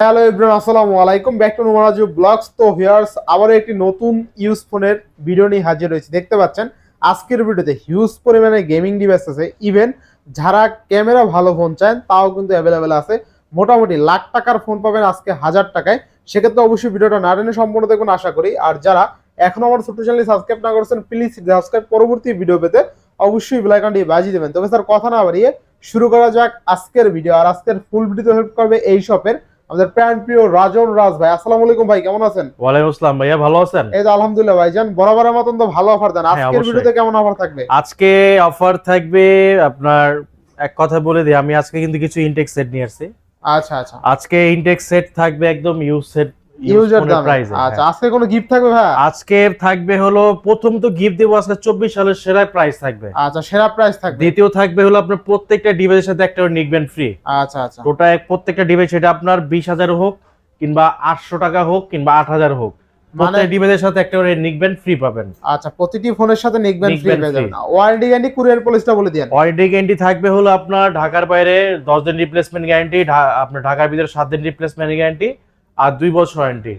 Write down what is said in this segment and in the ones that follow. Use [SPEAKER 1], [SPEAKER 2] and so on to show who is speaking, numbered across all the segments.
[SPEAKER 1] Hello Ibrahim আসসালামু আলাইকুম। Back to নোমারাজু blogs তো ভিউয়ার্স আবারও একটি নতুন ইউজ ফোনের ভিডিও নিয়ে হাজির হয়েছে। দেখতে পাচ্ছেন, আজকের ভিডিওতে হিউজ পরিমাণে গেমিং ডিভাইস আছে। ইভেন যারা ক্যামেরা ভালো ফোন চান, তাও কিন্তু অ্যাভেলেবেল আছে। মোটামুটি লাখ টাকার ফোন পাবেন আজকে হাজার টাকায়। সেক্ষেত্রে অবশ্যই ভিডিওটা না টেনে সম্পূর্ণ দেখুন, আশা করি। আর যারা এখনও আমার ছোট্ট চ্যানেল সাবস্ক্রাইব না করেছেন প্লিজ সাবস্ক্রাইব পরবর্তী ভিডিও পেতে অবশ্যই বেলাইকনটি বাজিয়ে দেবেন। তবে স্যার কথা না বাড়িয়ে শুরু করা যাক আজকের ভিডিও আর আজকের ফুল ভিডিও হেল্প করবে এই শপের আমাদের প্রাণ প্রিয় রাজন রাজ ভাই আসসালামু আলাইকুম ভাই কেমন আছেন?
[SPEAKER 2] ওয়ালাইকুম আসসালাম ভাইয়া ভালো আছেন?
[SPEAKER 1] এই যে আলহামদুলিল্লাহ ভাই জান বরাবরের মতন তো ভালো অফার দেন।
[SPEAKER 2] হ্যাঁ,
[SPEAKER 1] আজকের ভিডিওতে কেমন অফার থাকবে?
[SPEAKER 2] আজকে অফার থাকবে আপনার এক কথা বলে দিই আমি আজকে কিন্তু কিছু ইনটেক সেট নিয়ে আসছি।
[SPEAKER 1] আচ্ছা আচ্ছা।
[SPEAKER 2] আজকে ইনটেক সেট থাকবে একদম ইউ সেট
[SPEAKER 1] ইউজার আচ্ছা আজকে কোনো গিফট থাকবে ভাই?
[SPEAKER 2] আজকে থাকবে হলো প্রথম তো গিফট দেবো আজকে সালের সেরা প্রাইস থাকবে।
[SPEAKER 1] আচ্ছা সেরা প্রাইস থাকবে।
[SPEAKER 2] দ্বিতীয় থাকবে হলো আপনার প্রত্যেকটা ডিভাইসের সাথে একটা নিকবেন ফ্রি
[SPEAKER 1] আচ্ছা আচ্ছা।
[SPEAKER 2] প্রত্যেকটা ডিভাইস সেটা আপনার বিশ হাজার হোক কিংবা আটশো টাকা হোক কিংবা আট হাজার হোক
[SPEAKER 1] মানে
[SPEAKER 2] ডিভাইসের সাথে একটা করে নিকবেন ফ্রি পাবেন।
[SPEAKER 1] আচ্ছা প্রতিটি ফোনের সাথে নিকবেন ফ্রি
[SPEAKER 2] নিকবেন
[SPEAKER 1] পেয়ে যাবেন।
[SPEAKER 2] free।
[SPEAKER 1] ওয়ারেন্টি গ্যারান্টি কুরিয়ার পলিসটা বলে দিয়েন।
[SPEAKER 2] ওয়ারেন্টি গ্যারান্টি থাকবে হলো আপনার ঢাকার বাইরে দশ দিন রিপ্লেসমেন্ট গ্যারান্টি আপনার ঢাকার ভিতরে সাত দিন রিপ্লেসমেন্ট গ্যারান্টি আর দুই বছর ওয়ারেন্টি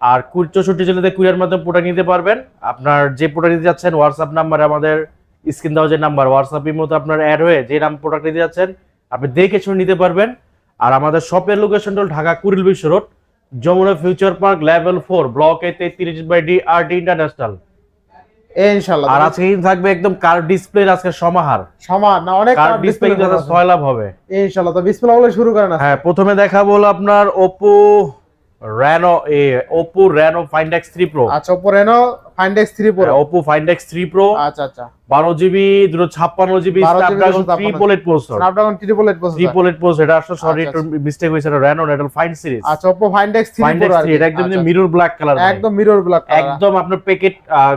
[SPEAKER 2] আর চৌষট্টি জেলাতে কুরিয়ার মাধ্যমে প্রোডাক্ট নিতে পারবেন। আপনার যে প্রোডাক্ট নিতে যাচ্ছেন হোয়াটসঅ্যাপ নাম্বার আমাদের স্ক্রিন দেওয়া যে নাম্বার হোয়াটসঅ্যাপের মতো আপনার অ্যাড হয়ে যে নাম প্রোডাক্ট নিতে যাচ্ছেন আপনি দেখে শুনে নিতে পারবেন। আর আমাদের শপের লোকেশন হল Dhaka Kuril Bishwa road Jamuna future park level four block A তেত্রিশ by D R D international
[SPEAKER 1] ইনশাআল্লাহ।
[SPEAKER 2] আর আজকে থাকবে একদম কার ডিসপ্লে আজকে সমাহার।
[SPEAKER 1] সমান না অনেক
[SPEAKER 2] কার ডিসপ্লে কিন্তু ছয় লাভ হবে।
[SPEAKER 1] ইনশাআল্লাহ তো বিসমিল্লাহ বলে শুরু করেন।
[SPEAKER 2] হ্যাঁ প্রথমে দেখাবো হলো আপনার Oppo Reno A Reno Find X three Pro
[SPEAKER 1] আচ্ছা Oppo Reno Find X3 Pro
[SPEAKER 2] Oppo Find X three Pro
[SPEAKER 1] আচ্ছা আচ্ছা।
[SPEAKER 2] বারো জিবি দুটো ছাপ্পান্ন GB
[SPEAKER 1] 12 GB
[SPEAKER 2] Snapdragon
[SPEAKER 1] 256
[SPEAKER 2] triple eight processor
[SPEAKER 1] Snapdragon Triple Eight processor
[SPEAKER 2] triple eight processor এটা আসলে sorry
[SPEAKER 1] আচ্ছা,
[SPEAKER 2] একটু মিস্টেক হয়েছে এটা র্যানো এটা ফাইন্ড সিরিজ
[SPEAKER 1] আচ্ছা Oppo Find X3
[SPEAKER 2] Find
[SPEAKER 1] Pro।
[SPEAKER 2] এটা একদম
[SPEAKER 1] আচ্ছা,
[SPEAKER 2] মিরর ব্ল্যাক কালার
[SPEAKER 1] একদম মিরর ব্ল্যাক
[SPEAKER 2] একদম আপনার প্যাকেট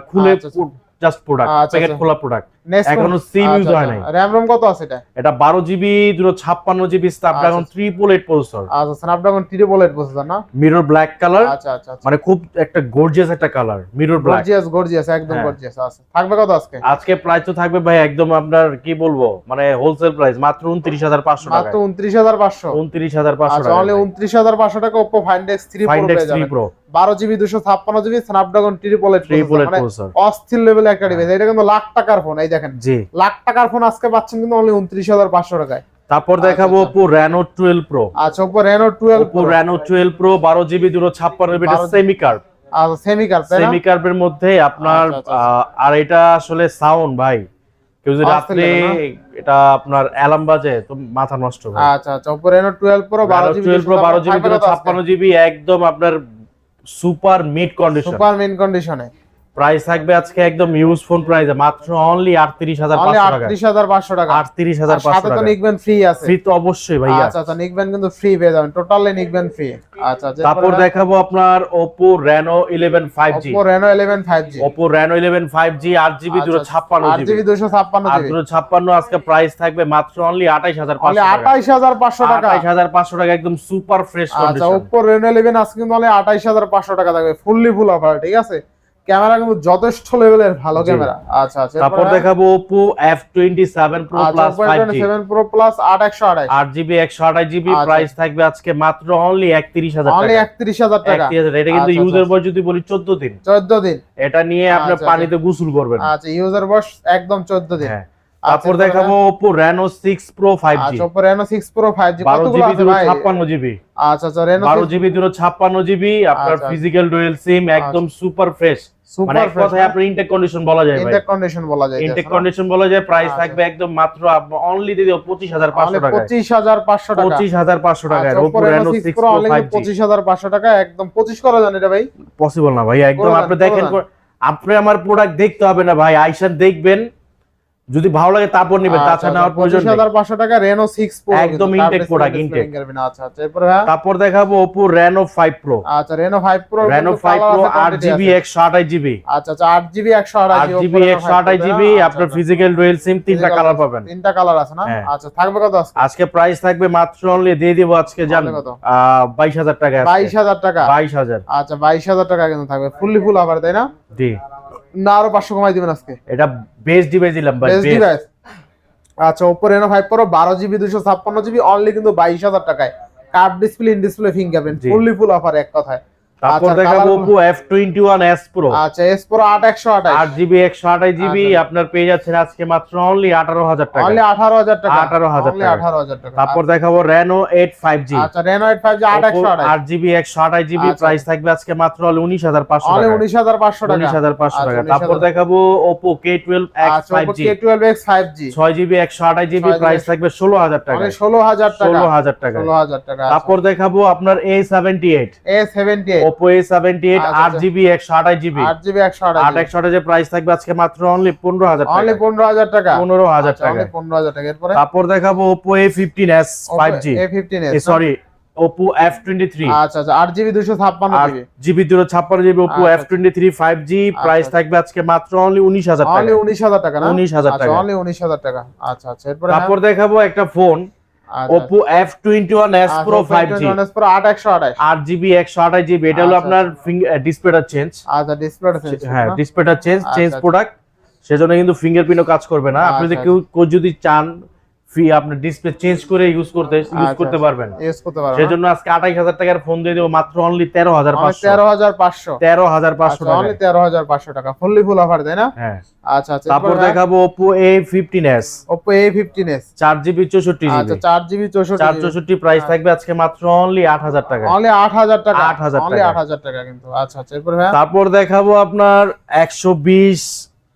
[SPEAKER 2] খুলে
[SPEAKER 1] আচ্ছা, আচ্ছা।
[SPEAKER 2] জাস্ট প্রোডাক্ট
[SPEAKER 1] আচ্ছা,
[SPEAKER 2] প্যাকেট
[SPEAKER 1] আচ্ছা।
[SPEAKER 2] খোলা প্রোডাক্ট এখনও সিম ইউজ হয় নাই।
[SPEAKER 1] RAM ROM কত আছে এটা?
[SPEAKER 2] এটা বারো জিবি দুটো ছাপ্পান্ন জিবি স্ন্যাপড্রাগন
[SPEAKER 1] আচ্ছা।
[SPEAKER 2] ট্রিপল এইট প্রসেসর
[SPEAKER 1] আচ্ছা Triple Eight processor না?
[SPEAKER 2] মিরর ব্ল্যাক কালার
[SPEAKER 1] আচ্ছা আচ্ছা আচ্ছা।
[SPEAKER 2] মানে খুব একটা গর্জিয়াস একটা colour mirror black
[SPEAKER 1] gorgeous gorgeous একদম
[SPEAKER 2] হ্যাঁ।
[SPEAKER 1] গর্জিয়াস আছে থাকবে কত আজকে?
[SPEAKER 2] আজকে প্রাইস তো থাকবে ভাই একদম আপনার কি বলব? মানে হোলসেল প্রাইস মাত্র উনত্রিশ হাজার পাঁচশো টাকা
[SPEAKER 1] মাত্র 29500
[SPEAKER 2] উনত্রিশ হাজার পাঁচশো
[SPEAKER 1] আচ্ছা
[SPEAKER 2] টাকা
[SPEAKER 1] অনলি 29500 টাকা Oppo Find X3 Pro পেয়ে যাবেন। 12 GB 256 GB Snapdragon Triple Eight
[SPEAKER 2] triple
[SPEAKER 1] মানে অস্থির লেভেলে একটা ডিভাইস এটা কিন্তু লাখ টাকার ফোন এই দেখেন।
[SPEAKER 2] জি।
[SPEAKER 1] লাখ টাকার ফোন আজকে পাচ্ছেন কিন্তু অনলি 29500 টাকায়।
[SPEAKER 2] তারপর
[SPEAKER 1] আচ্ছা,
[SPEAKER 2] দেখাবো। ওপো র্যানো টুয়েলভ প্রো
[SPEAKER 1] আচ্ছা Oppo Reno 12
[SPEAKER 2] Oppo Reno twelve Pro বারো জিবি দুটো ছাপ্পান্ন জিবি সেমি কার্ভ
[SPEAKER 1] আচ্ছা সেমি কার
[SPEAKER 2] সেমি কার্ভের মধ্যে আপনার
[SPEAKER 1] আচ্ছা,
[SPEAKER 2] আর এটা আসলে সাউন্ড ভাই। কেউ যদি রাত্রে এটা আপনার অ্যালার্ম বাজে তো মাথা নষ্ট
[SPEAKER 1] আচ্ছা আচ্ছা 12 Pro 12 জিবি
[SPEAKER 2] টুয়েলভ প্রো বারো জিবি দুটো ছাপ্পান্ন জিবি একদম আপনার super mid condition
[SPEAKER 1] super main কন্ডিশনে
[SPEAKER 2] প্রাইস থাকবে আজকে একদম ইউজ ফোন প্রাইস মাত্র অনলি আটত্রিশ হাজার
[SPEAKER 1] অনলি
[SPEAKER 2] পাঁচশো টাকা
[SPEAKER 1] 38500 টাকা।
[SPEAKER 2] আটত্রিশ হাজার
[SPEAKER 1] সাথে
[SPEAKER 2] পাঁচশো
[SPEAKER 1] তো
[SPEAKER 2] টাকা
[SPEAKER 1] নিকবেন ফ্রি আছে।
[SPEAKER 2] ফ্রি তো অবশ্যই ভাইয়া।
[SPEAKER 1] আচ্ছা আচ্ছা নিকবেন কিন্তু ফ্রি পেয়ে যাবেন। টোটালি নিকবেন ফ্রি আচ্ছা আচ্ছা
[SPEAKER 2] তারপর দেখাবো আপনার Oppo Reno eleven five G
[SPEAKER 1] Oppo Reno 11 5G
[SPEAKER 2] Oppo Reno eleven five G আট জিবি দুটো ছাপ্পান্ন
[SPEAKER 1] 8
[SPEAKER 2] জিবি
[SPEAKER 1] জিবি 256
[SPEAKER 2] আর
[SPEAKER 1] জিবি
[SPEAKER 2] দুটো ছাপ্পান্ন আজকে প্রাইস থাকবে মাত্র অনলি আঠাইশ হাজার
[SPEAKER 1] অনলি
[SPEAKER 2] পাঁচশো টাকা
[SPEAKER 1] 28500 টাকা।
[SPEAKER 2] আঠাইশ হাজার পাঁচশো টাকা একদম সুপার ফ্রেশ
[SPEAKER 1] আচ্ছা
[SPEAKER 2] কন্ডিশন
[SPEAKER 1] Oppo Reno 11 আজকে অনলি 28500 টাকা থাকবে। ফুললি ফুল অফার ঠিক আছে? ক্যামেরা কিন্তু যথেষ্ট লেভেলের ভালো ক্যামেরা। আচ্ছা আচ্ছা
[SPEAKER 2] তারপর দেখাবো সেভেন প্রো
[SPEAKER 1] আচ্ছা
[SPEAKER 2] plus
[SPEAKER 1] Oppo
[SPEAKER 2] five G
[SPEAKER 1] A27 Pro Plus 8128
[SPEAKER 2] আট জিবি একশো আঠাশ জিবি
[SPEAKER 1] আচ্ছা।
[SPEAKER 2] প্রাইস থাকবে আজকে মাত্র অনলি একত্রিশ হাজার
[SPEAKER 1] অনলি
[SPEAKER 2] টাকা।
[SPEAKER 1] 31000 টাকা।
[SPEAKER 2] 31,000 এটা কিন্তু
[SPEAKER 1] ইউজার
[SPEAKER 2] ইউজের
[SPEAKER 1] আচ্ছা।
[SPEAKER 2] বয়স যদি বলি চোদ্দ দিন।
[SPEAKER 1] 14 দিন।
[SPEAKER 2] এটা নিয়ে আপনার
[SPEAKER 1] আচ্ছা,
[SPEAKER 2] পানিতে গোসল করবেন।
[SPEAKER 1] আচ্ছা ইউজার বয়স একদম 14 দিন।
[SPEAKER 2] হ্যাঁ।
[SPEAKER 1] আচ্ছা,
[SPEAKER 2] তারপর দেখাবো Reno six Pro five G
[SPEAKER 1] আচ্ছা Oppo Reno 6 Pro 5G কতগুলো
[SPEAKER 2] জিবি
[SPEAKER 1] আছে ভাই?
[SPEAKER 2] ছাপ্পান্ন জিবি
[SPEAKER 1] আচ্ছা আচ্ছা Reno
[SPEAKER 2] বারো জিবি দুটো ছাপ্পান্ন জিবি আপনার। ফিজিক্যাল ডুয়েল সিম একদম সুপার ফ্রেশ মানে এক কথায় আপনার ইনটেক কন্ডিশন বলা যায় ভাই।
[SPEAKER 1] ইনটেক কন্ডিশন বলা যায়
[SPEAKER 2] ইনটেক কন্ডিশন বলা যায় প্রাইস
[SPEAKER 1] আচ্ছা।
[SPEAKER 2] থাকবে একদম মাত্র অনলি দিদি পঁচিশ হাজার পাঁচশো টাকা
[SPEAKER 1] 25500 টাকা।
[SPEAKER 2] পঁচিশ হাজার পাঁচশো টাকা Oppo
[SPEAKER 1] Oppo Reno
[SPEAKER 2] Reno
[SPEAKER 1] 6
[SPEAKER 2] six
[SPEAKER 1] Pro
[SPEAKER 2] Pro
[SPEAKER 1] only
[SPEAKER 2] five G
[SPEAKER 1] 25500 টাকা একদম 25 করা জান এটা ভাই।
[SPEAKER 2] পসিবল না ভাই একদম আপনি দেখেন আপনি আমার প্রোডাক্ট দেখতে হবে না ভাই। আইসান দেখবেন যদি ভালো লাগে তারপর
[SPEAKER 1] আচ্ছা,
[SPEAKER 2] নেবেন তাছাড়া নেওয়ার প্রয়োজন নেই।
[SPEAKER 1] 25500 টাকা Reno 6 Pro
[SPEAKER 2] একদম
[SPEAKER 1] display
[SPEAKER 2] intake।
[SPEAKER 1] fingerprint, আচ্ছা আচ্ছা এরপর হ্যাঁ।
[SPEAKER 2] তারপর দেখাবো ওপো রেনো ফাইভ প্রো
[SPEAKER 1] আচ্ছা Reno 5 Pro
[SPEAKER 2] Reno
[SPEAKER 1] quantity
[SPEAKER 2] GB একশো আঠাশ জিবি
[SPEAKER 1] আচ্ছা আচ্ছা 8 জিবি 128
[SPEAKER 2] আট জিবি একশো আঠাশ জিবি আপনার ফিজিক্যাল ডুয়েল সিম তিনটা কালার পাবেন।
[SPEAKER 1] তিনটা কালার আছে না?
[SPEAKER 2] হ্যাঁ।
[SPEAKER 1] আচ্ছা থাকবে কত আজকে?
[SPEAKER 2] আজকে প্রাইস থাকবে মাত্র অনলি দিয়ে দিব আজকে জান
[SPEAKER 1] তাহলে কত?
[SPEAKER 2] বাইশ হাজার টাকা
[SPEAKER 1] 22000 টাকা?
[SPEAKER 2] বাইশ হাজার।
[SPEAKER 1] আচ্ছা 22000 টাকা কিন্তু থাকবে। ফুললি ফুল আবার তাই না?
[SPEAKER 2] জি।
[SPEAKER 1] না আরও 500 কমাই দিবেন আজকে
[SPEAKER 2] এটা বেস্ট ডিভাইস দিলাম ভাই
[SPEAKER 1] বেস্ট। ডিভাইস আচ্ছা Oppo Reno 5 Pro 12 GB 256 GB only কিন্তু 22000 টাকায় curved display in display fingerprint. Fully full offer এক কথায়
[SPEAKER 2] তারপর
[SPEAKER 1] আচ্ছা,
[SPEAKER 2] দেখাবো Oppo F21 S Pro
[SPEAKER 1] আচ্ছা
[SPEAKER 2] S Pro 8128 8GB
[SPEAKER 1] 128GB
[SPEAKER 2] আপনার পেয়ে যাচ্ছেন আজকে মাত্র অনলি 18000 টাকা।
[SPEAKER 1] অনলি 18000 টাকা।
[SPEAKER 2] 18000 টাকা।
[SPEAKER 1] 18000 টাকা।
[SPEAKER 2] তারপর দেখাবো Reno 85G
[SPEAKER 1] আচ্ছা
[SPEAKER 2] Reno 85G 8128 8GB
[SPEAKER 1] 128GB
[SPEAKER 2] price থাকবে আজকে মাত্র
[SPEAKER 1] অনলি
[SPEAKER 2] 19500
[SPEAKER 1] টাকা। অনলি 19500 টাকা।
[SPEAKER 2] 19500
[SPEAKER 1] আচ্ছা,
[SPEAKER 2] টাকা। তারপর দেখাবো Oppo K12 X5G
[SPEAKER 1] আচ্ছা
[SPEAKER 2] Oppo K12 X5G
[SPEAKER 1] 6GB 128GB
[SPEAKER 2] price থাকবে 16000 টাকা।
[SPEAKER 1] মানে অনলি 16000 টাকা।
[SPEAKER 2] 16000 টাকা।
[SPEAKER 1] 16000 টাকা আচ্ছা।
[SPEAKER 2] তারপর দেখাবো আপনার A78 A78
[SPEAKER 1] Oppo A78 8GB
[SPEAKER 2] 128GB
[SPEAKER 1] 8GB
[SPEAKER 2] 128GB এর প্রাইস থাকবে আজকে মাত্র অনলি
[SPEAKER 1] 15000
[SPEAKER 2] টাকা।
[SPEAKER 1] অনলি 15000 টাকা।
[SPEAKER 2] 15000 আচ্ছা, টাকা।
[SPEAKER 1] 15000 টাকা। এরপরে?
[SPEAKER 2] তারপর দেখাবো Oppo A15s
[SPEAKER 1] 5G A15s
[SPEAKER 2] sorry Oppo F23
[SPEAKER 1] আচ্ছা আচ্ছা
[SPEAKER 2] 8GB
[SPEAKER 1] 256GB
[SPEAKER 2] GB 256GB Oppo F23 5G price থাকবে আজকে মাত্র অনলি
[SPEAKER 1] 19000
[SPEAKER 2] টাকা।
[SPEAKER 1] উনিশ 19000 টাকা উনিশ
[SPEAKER 2] 19000 আচ্ছা, টাকা।
[SPEAKER 1] অনলি 19000 টাকা। আচ্ছা আচ্ছা এরপরে
[SPEAKER 2] তারপর হ্যাঁ? দেখাবো একটা phone Oppo F twenty one S Pro five G
[SPEAKER 1] Pro আট একশো আঠাশ।
[SPEAKER 2] আট জিবি একশো আঠাশ জিবি এটা হলো
[SPEAKER 1] আচ্ছা,
[SPEAKER 2] আপনার ডিসপ্লেটা চেঞ্জ
[SPEAKER 1] আচ্ছা ডিসপ্লেটা চেঞ্জ
[SPEAKER 2] হ্যাঁ ডিসপ্লেটা চেঞ্জ
[SPEAKER 1] আচ্ছা,
[SPEAKER 2] চেঞ্জ
[SPEAKER 1] আচ্ছা।
[SPEAKER 2] প্রোডাক্ট সেজন্য কিন্তু ফিঙ্গারপ্রিন্টও কাজ করবে না। আপনি যদি
[SPEAKER 1] আচ্ছা,
[SPEAKER 2] কেউ যদি চান ফি আপনি ডিসপ্লে চেঞ্জ করে ইউজ করতে ইউজ
[SPEAKER 1] আচ্ছা,
[SPEAKER 2] করতে
[SPEAKER 1] আচ্ছা।
[SPEAKER 2] পারবেন।
[SPEAKER 1] ইউজ করতে পারো
[SPEAKER 2] সেজন্য আজকে আঠাইশ হাজার টাকার ফোন দিয়ে দেবো মাত্র অনলি তেরো হাজার পাঁচশো।
[SPEAKER 1] তেরো হাজার পাঁচশো।
[SPEAKER 2] তেরো হাজার পাঁচশো টাকা
[SPEAKER 1] অনলি তেরো হাজার পাঁচশো টাকা ফুললি ফুল অফার তাই না?
[SPEAKER 2] হ্যাঁ।
[SPEAKER 1] আচ্ছা আচ্ছা
[SPEAKER 2] তারপর দেখাবো fifteen S
[SPEAKER 1] Oppo A fifteen
[SPEAKER 2] চার জিবি চৌষট্টি
[SPEAKER 1] আচ্ছা
[SPEAKER 2] জিবি
[SPEAKER 1] চার জিবি চৌষট্টি
[SPEAKER 2] চার চৌষট্টি প্রাইস থাকবে আজকে মাত্র অনলি আট হাজার টাকা
[SPEAKER 1] অনলি আট হাজার টাকা।
[SPEAKER 2] 8,000
[SPEAKER 1] অনলি
[SPEAKER 2] টাকা।
[SPEAKER 1] আট হাজার টাকা কিন্তু। আচ্ছা আচ্ছা এরপর ভাইয়া
[SPEAKER 2] তারপর দেখাবো আপনার একশো বিশ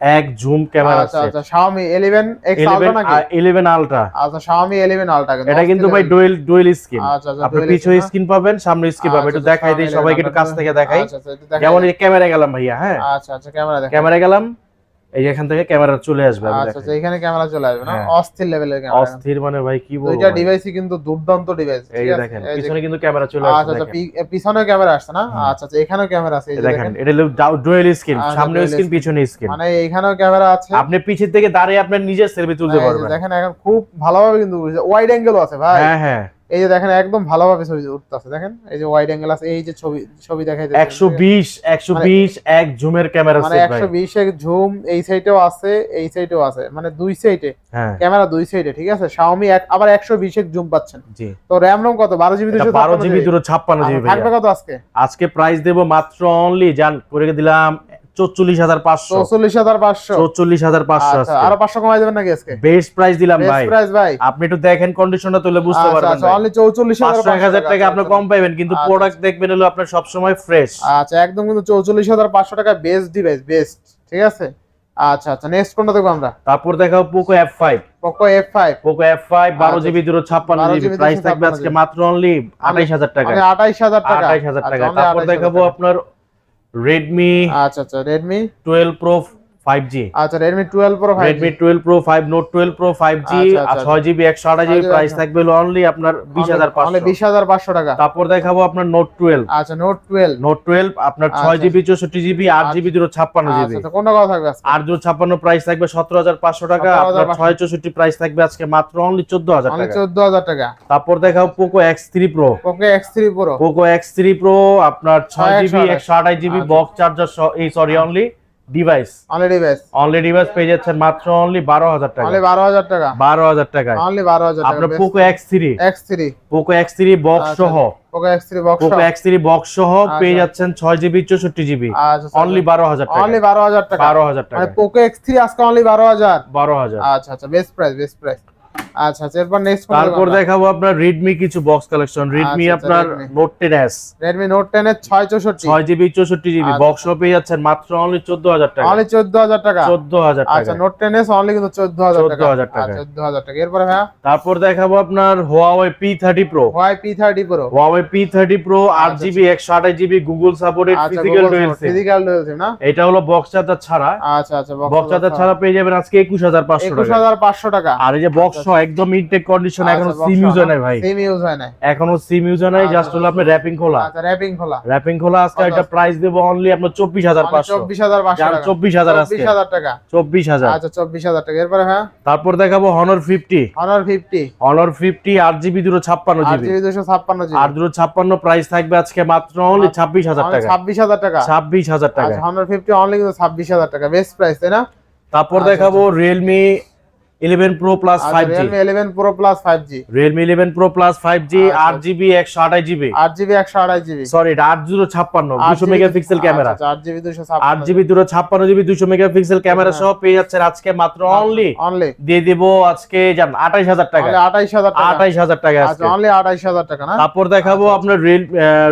[SPEAKER 2] এক জুম ক্যামেরা
[SPEAKER 1] আছে আচ্ছা Xiaomi 11 X Ultra নাকি?
[SPEAKER 2] ইলেভেন আলট্রা
[SPEAKER 1] আচ্ছা Xiaomi 11 Ultra কিন্তু
[SPEAKER 2] এটা কিন্তু ভাই ডুয়েল ডুয়েল স্ক্রিন
[SPEAKER 1] আচ্ছা আচ্ছা
[SPEAKER 2] আপনি
[SPEAKER 1] পিছু
[SPEAKER 2] পিছনে স্ক্রিন পাবেন সামনে স্ক্রিন পাবেন। একটু
[SPEAKER 1] আচ্ছা,
[SPEAKER 2] দেখাই দেই সবাইকে একটু কাছ থেকে দেখাই।
[SPEAKER 1] আচ্ছা আচ্ছা একটু
[SPEAKER 2] যেমন এই ক্যামেরা গেলাম ভাইয়া হ্যাঁ।
[SPEAKER 1] আচ্ছা আচ্ছা ক্যামেরা দেখাই
[SPEAKER 2] ক্যামেরা গেলাম। এই এখান থেকে ক্যামেরা চলে আসবে
[SPEAKER 1] আচ্ছা আচ্ছা এখানে ক্যামেরা চলে আসবে না?
[SPEAKER 2] হ্যাঁ।
[SPEAKER 1] অস্থির লেভেলের ক্যামেরা
[SPEAKER 2] অস্থির মানে ভাই কি বলব ভাই।
[SPEAKER 1] ডিভাইসই কিন্তু দুর্দান্ত ডিভাইস
[SPEAKER 2] এই দেখেন পিছনে কিন্তু ক্যামেরা চলে
[SPEAKER 1] আচ্ছা
[SPEAKER 2] আসছে
[SPEAKER 1] আচ্ছা। পি- পিছনে ক্যামেরা আসছে না? আচ্ছা আচ্ছা এখানেও ক্যামেরা আছে এই
[SPEAKER 2] দেখেন এটা ডুয়েল স্ক্রিন
[SPEAKER 1] আচ্ছা,
[SPEAKER 2] সামনে
[SPEAKER 1] dual
[SPEAKER 2] স্ক্রিন পিছনে স্ক্রিন
[SPEAKER 1] মানে এইখানেও ক্যামেরা আছে।
[SPEAKER 2] আপনি পিছের থেকে দাঁড়িয়ে আপনার নিজের সেলফি তুলতে পারবেন।
[SPEAKER 1] দেখেন এখন খুব ভালোভাবে কিন্তু ওয়াইড অ্যাঙ্গেলও আছে ভাই।
[SPEAKER 2] হ্যাঁ হ্যাঁ।
[SPEAKER 1] এই যে দেখেন একদম ভালোভাবে ছবি উঠতেছে দেখেন? এই যে ওয়াইড অ্যাঙ্গেল আছে এই যে ছবি ছবি দেখাই
[SPEAKER 2] বিশ একশো বিশ এক জুমের ক্যামেরা
[SPEAKER 1] মানে
[SPEAKER 2] ভাই।
[SPEAKER 1] একশো বিশ এর জুম এই সাইডেও আছে এই সাইডেও আছে। মানে দুই সাইডে
[SPEAKER 2] হ্যাঁ।
[SPEAKER 1] ক্যামেরা দুই সাইডে ঠিক আছে? Xiaomi এক আবার একশো বিশ এর জুম পাচ্ছেন।
[SPEAKER 2] জি।
[SPEAKER 1] তো র্যাম রোম কত? বারো জিবি দুশো
[SPEAKER 2] বারো জিবি দুটো ছাপ্পান্ন জিবি
[SPEAKER 1] থাকবে কত আজকে?
[SPEAKER 2] আজকে প্রাইস দেবো মাত্র অনলি জান করে দিলাম চৌচল্লিশ হাজার পাঁচশো।
[SPEAKER 1] চৌচল্লিশ হাজার পাঁচশো।
[SPEAKER 2] চৌচল্লিশ হাজার পাঁচশো
[SPEAKER 1] আচ্ছা আরও পাঁচশো কমাই দেবেন নাকি আজকে?
[SPEAKER 2] বেস্ট প্রাইস দিলাম ভাই।
[SPEAKER 1] প্রাইস ভাই।
[SPEAKER 2] আপনি একটু দেখেন কন্ডিশনটা তুলে বুঝতে
[SPEAKER 1] আচ্ছা
[SPEAKER 2] পারবেন
[SPEAKER 1] আচ্ছা অনলি চৌচল্লিশ
[SPEAKER 2] হাজার টাকা আপনার কম কিন্তু প্রোডাক্ট দেখবেন হলো আপনার সবসময় ফ্রেশ
[SPEAKER 1] আচ্ছা একদম কিন্তু চৌচল্লিশ হাজার পাঁচশো টাকা বেস্ট ডিভাইস বেস্ট ঠিক আছে? আচ্ছা আচ্ছা নেক্সট কোনটা দেখব আমরা?
[SPEAKER 2] তারপর দেখাও Poco F five
[SPEAKER 1] Poco F five
[SPEAKER 2] Poco F five বারো জিবি দুটো ছাপ্পান্ন জিবি প্রাইস থাকবে আজকে মাত্র অনলি আঠাইশ হাজার টাকা।
[SPEAKER 1] আঠাইশ হাজার টাকা।
[SPEAKER 2] আঠাইশ হাজার টাকা। তারপর দেখাবো আপনার রেডমি
[SPEAKER 1] আচ্ছা আচ্ছা Redmi
[SPEAKER 2] twelve Pro five G
[SPEAKER 1] আচ্ছা Redmi twelve Pro five
[SPEAKER 2] Redmi twelve Pro five note twelve Pro five G
[SPEAKER 1] আচ্ছা,
[SPEAKER 2] আর
[SPEAKER 1] আচ্ছা,
[SPEAKER 2] জিবি
[SPEAKER 1] 6GB
[SPEAKER 2] প্রাইস থাকবে অনলি আপনার বিশ হাজার
[SPEAKER 1] অনলি
[SPEAKER 2] পাঁচশো।
[SPEAKER 1] বিশ হাজার পাঁচশো টাকা।
[SPEAKER 2] তারপর দেখাবো আপনার নোট টুয়েলভ
[SPEAKER 1] আচ্ছা নোট টুয়েলভ
[SPEAKER 2] নোট টুয়েলভ আপনার ছয়
[SPEAKER 1] আচ্ছা।
[SPEAKER 2] জিবি চৌষট্টি জিবি আট জিবি দুটো ছাপ্পান্ন
[SPEAKER 1] আচ্ছা
[SPEAKER 2] জিবি
[SPEAKER 1] আচ্ছা কথা থাকবে আজকে?
[SPEAKER 2] আর দুটো ছাপ্পান্ন প্রাইস থাকবে সতেরো হাজার পাঁচশো টাকা। আপনার ছয় চৌষট্টি প্রাইস থাকবে আজকে মাত্র অনলি চোদ্দ হাজার
[SPEAKER 1] অনলি
[SPEAKER 2] টাকা।
[SPEAKER 1] চোদ্দ হাজার টাকা।
[SPEAKER 2] তারপর three Pro
[SPEAKER 1] Poco X three Pro
[SPEAKER 2] Poco X three Pro আপনার ছয়
[SPEAKER 1] ছয়
[SPEAKER 2] জিবি
[SPEAKER 1] একশো
[SPEAKER 2] একশো আঠাশ জিবি
[SPEAKER 1] আচ্ছা।
[SPEAKER 2] বক্স চার্জার এই sorry only device
[SPEAKER 1] only device
[SPEAKER 2] only device পেয়ে যাচ্ছেন মাত্র অনলি বারো হাজার টাকা।
[SPEAKER 1] অনলি বারো হাজার টাকা।
[SPEAKER 2] বারো হাজার টাকায়।
[SPEAKER 1] অনলি বারো হাজার টাকা।
[SPEAKER 2] আপনার X three Poco X three box
[SPEAKER 1] আচ্ছা,
[SPEAKER 2] সহ।
[SPEAKER 1] Poco X three box
[SPEAKER 2] Poco X box সহ পেয়ে
[SPEAKER 1] আচ্ছা।
[SPEAKER 2] যাচ্ছেন ছয় জিবি চৌষট্টি জিবি
[SPEAKER 1] আচ্ছা
[SPEAKER 2] অনলি বারো হাজার টাকা।
[SPEAKER 1] অনলি বারো হাজার টাকা।
[SPEAKER 2] বারো হাজার টাকা।
[SPEAKER 1] মানে পোকো এক্স থ্রি আজকে অনলি বারো হাজার।
[SPEAKER 2] বারো হাজার।
[SPEAKER 1] আচ্ছা আচ্ছা। বেস্ট প্রাইস বেস্ট প্রাইস আচ্ছা আচ্ছা এরপর নেক্সট
[SPEAKER 2] তারপর দেখাবো আপনার রেডমি কিছু বক্স কালেকশন রেডমি
[SPEAKER 1] আচ্ছা,
[SPEAKER 2] আপনার
[SPEAKER 1] Redmi।
[SPEAKER 2] Note ten S
[SPEAKER 1] Redmi note ten এর ছয় চৌষট্টি।
[SPEAKER 2] ছয় জিবি চৌষট্টি জিবি
[SPEAKER 1] আচ্ছা।
[SPEAKER 2] বক্স পেয়ে যাচ্ছেন মাত্র অনলি চোদ্দ হাজার টাকা।
[SPEAKER 1] অনলি চোদ্দ হাজার টাকা?
[SPEAKER 2] চোদ্দ হাজার
[SPEAKER 1] আচ্ছা
[SPEAKER 2] টাকা।
[SPEAKER 1] নোট টেন এস অনলি কিন্তু চোদ্দ হাজার টাকা।
[SPEAKER 2] 14,000 টাকা।
[SPEAKER 1] চোদ্দ হাজার টাকা। এরপরে হ্যাঁ
[SPEAKER 2] তারপর দেখাবো আপনার Pro Huawei P thirty Pro আট
[SPEAKER 1] আচ্ছা,
[SPEAKER 2] জিবি একশো আঠাশ জিবি গুগল সাপোর্টেড
[SPEAKER 1] আচ্ছা
[SPEAKER 2] physical dual SIM
[SPEAKER 1] physical dual SIM না?
[SPEAKER 2] এটা হলো বক্স চার্জার ছাড়া।
[SPEAKER 1] আচ্ছা আচ্ছা
[SPEAKER 2] বক্স চার্জার ছাড়া পেয়ে যাবেন আজকে একুশ হাজার পাঁচশো
[SPEAKER 1] একুশ
[SPEAKER 2] টাকা
[SPEAKER 1] হাজার পাঁচশো টাকা।
[SPEAKER 2] আর এই যে বক্স একদম ইনটেক কন্ডিশন
[SPEAKER 1] আচ্ছা, এখনও
[SPEAKER 2] সিম ইউজ হয় না ভাই।
[SPEAKER 1] সিম ইউজ হয় না
[SPEAKER 2] এখনও সিম ইউজ হয় জাস্ট
[SPEAKER 1] আচ্ছা,
[SPEAKER 2] হলো র‍্যাপিং খোলা।
[SPEAKER 1] আচ্ছা র‍্যাপিং খোলা।
[SPEAKER 2] র‍্যাপিং খোলা আজকে এটা প্রাইস দেব অনলি আপনার
[SPEAKER 1] 24500 24500 টাকা।
[SPEAKER 2] 24000 আজকে।
[SPEAKER 1] 24000 টাকা।
[SPEAKER 2] 24000
[SPEAKER 1] আচ্ছা 24000 টাকা। এরপরে হ্যাঁ
[SPEAKER 2] তারপর দেখাবো
[SPEAKER 1] Honor
[SPEAKER 2] 50
[SPEAKER 1] Honor 50 Honor 50
[SPEAKER 2] 8GB 256GB 8GB price থাকবে আজকে মাত্র অনলি আচ্ছা, 26000 টাকা।
[SPEAKER 1] 26000 টাকা।
[SPEAKER 2] 26000 টাকা।
[SPEAKER 1] আচ্ছা Honor 50 অনলি 26000 টাকা। বেস্ট প্রাইস তাই না?
[SPEAKER 2] তারপর দেখাবো
[SPEAKER 1] Realme 11
[SPEAKER 2] Pro Plus 5G Realme 11 Pro
[SPEAKER 1] Plus
[SPEAKER 2] 5G Realme 11 Pro Plus
[SPEAKER 1] 5G RGB 128GB RGB 128GB
[SPEAKER 2] sorry 8056 200 megapixel camera RGB 256 8GB 256GB 200 megapixel camera সহ পেয়ে যাচ্ছেন আজকে মাত্র অনলি
[SPEAKER 1] অনলি
[SPEAKER 2] দিয়ে দেব আজকে জান 28000 টাকা।
[SPEAKER 1] 28000 টাকা।
[SPEAKER 2] 28000 টাকা
[SPEAKER 1] আচ্ছা,
[SPEAKER 2] আজকে।
[SPEAKER 1] অনলি 28000 টাকা না?
[SPEAKER 2] তারপর দেখাবো
[SPEAKER 1] আচ্ছা, আপনার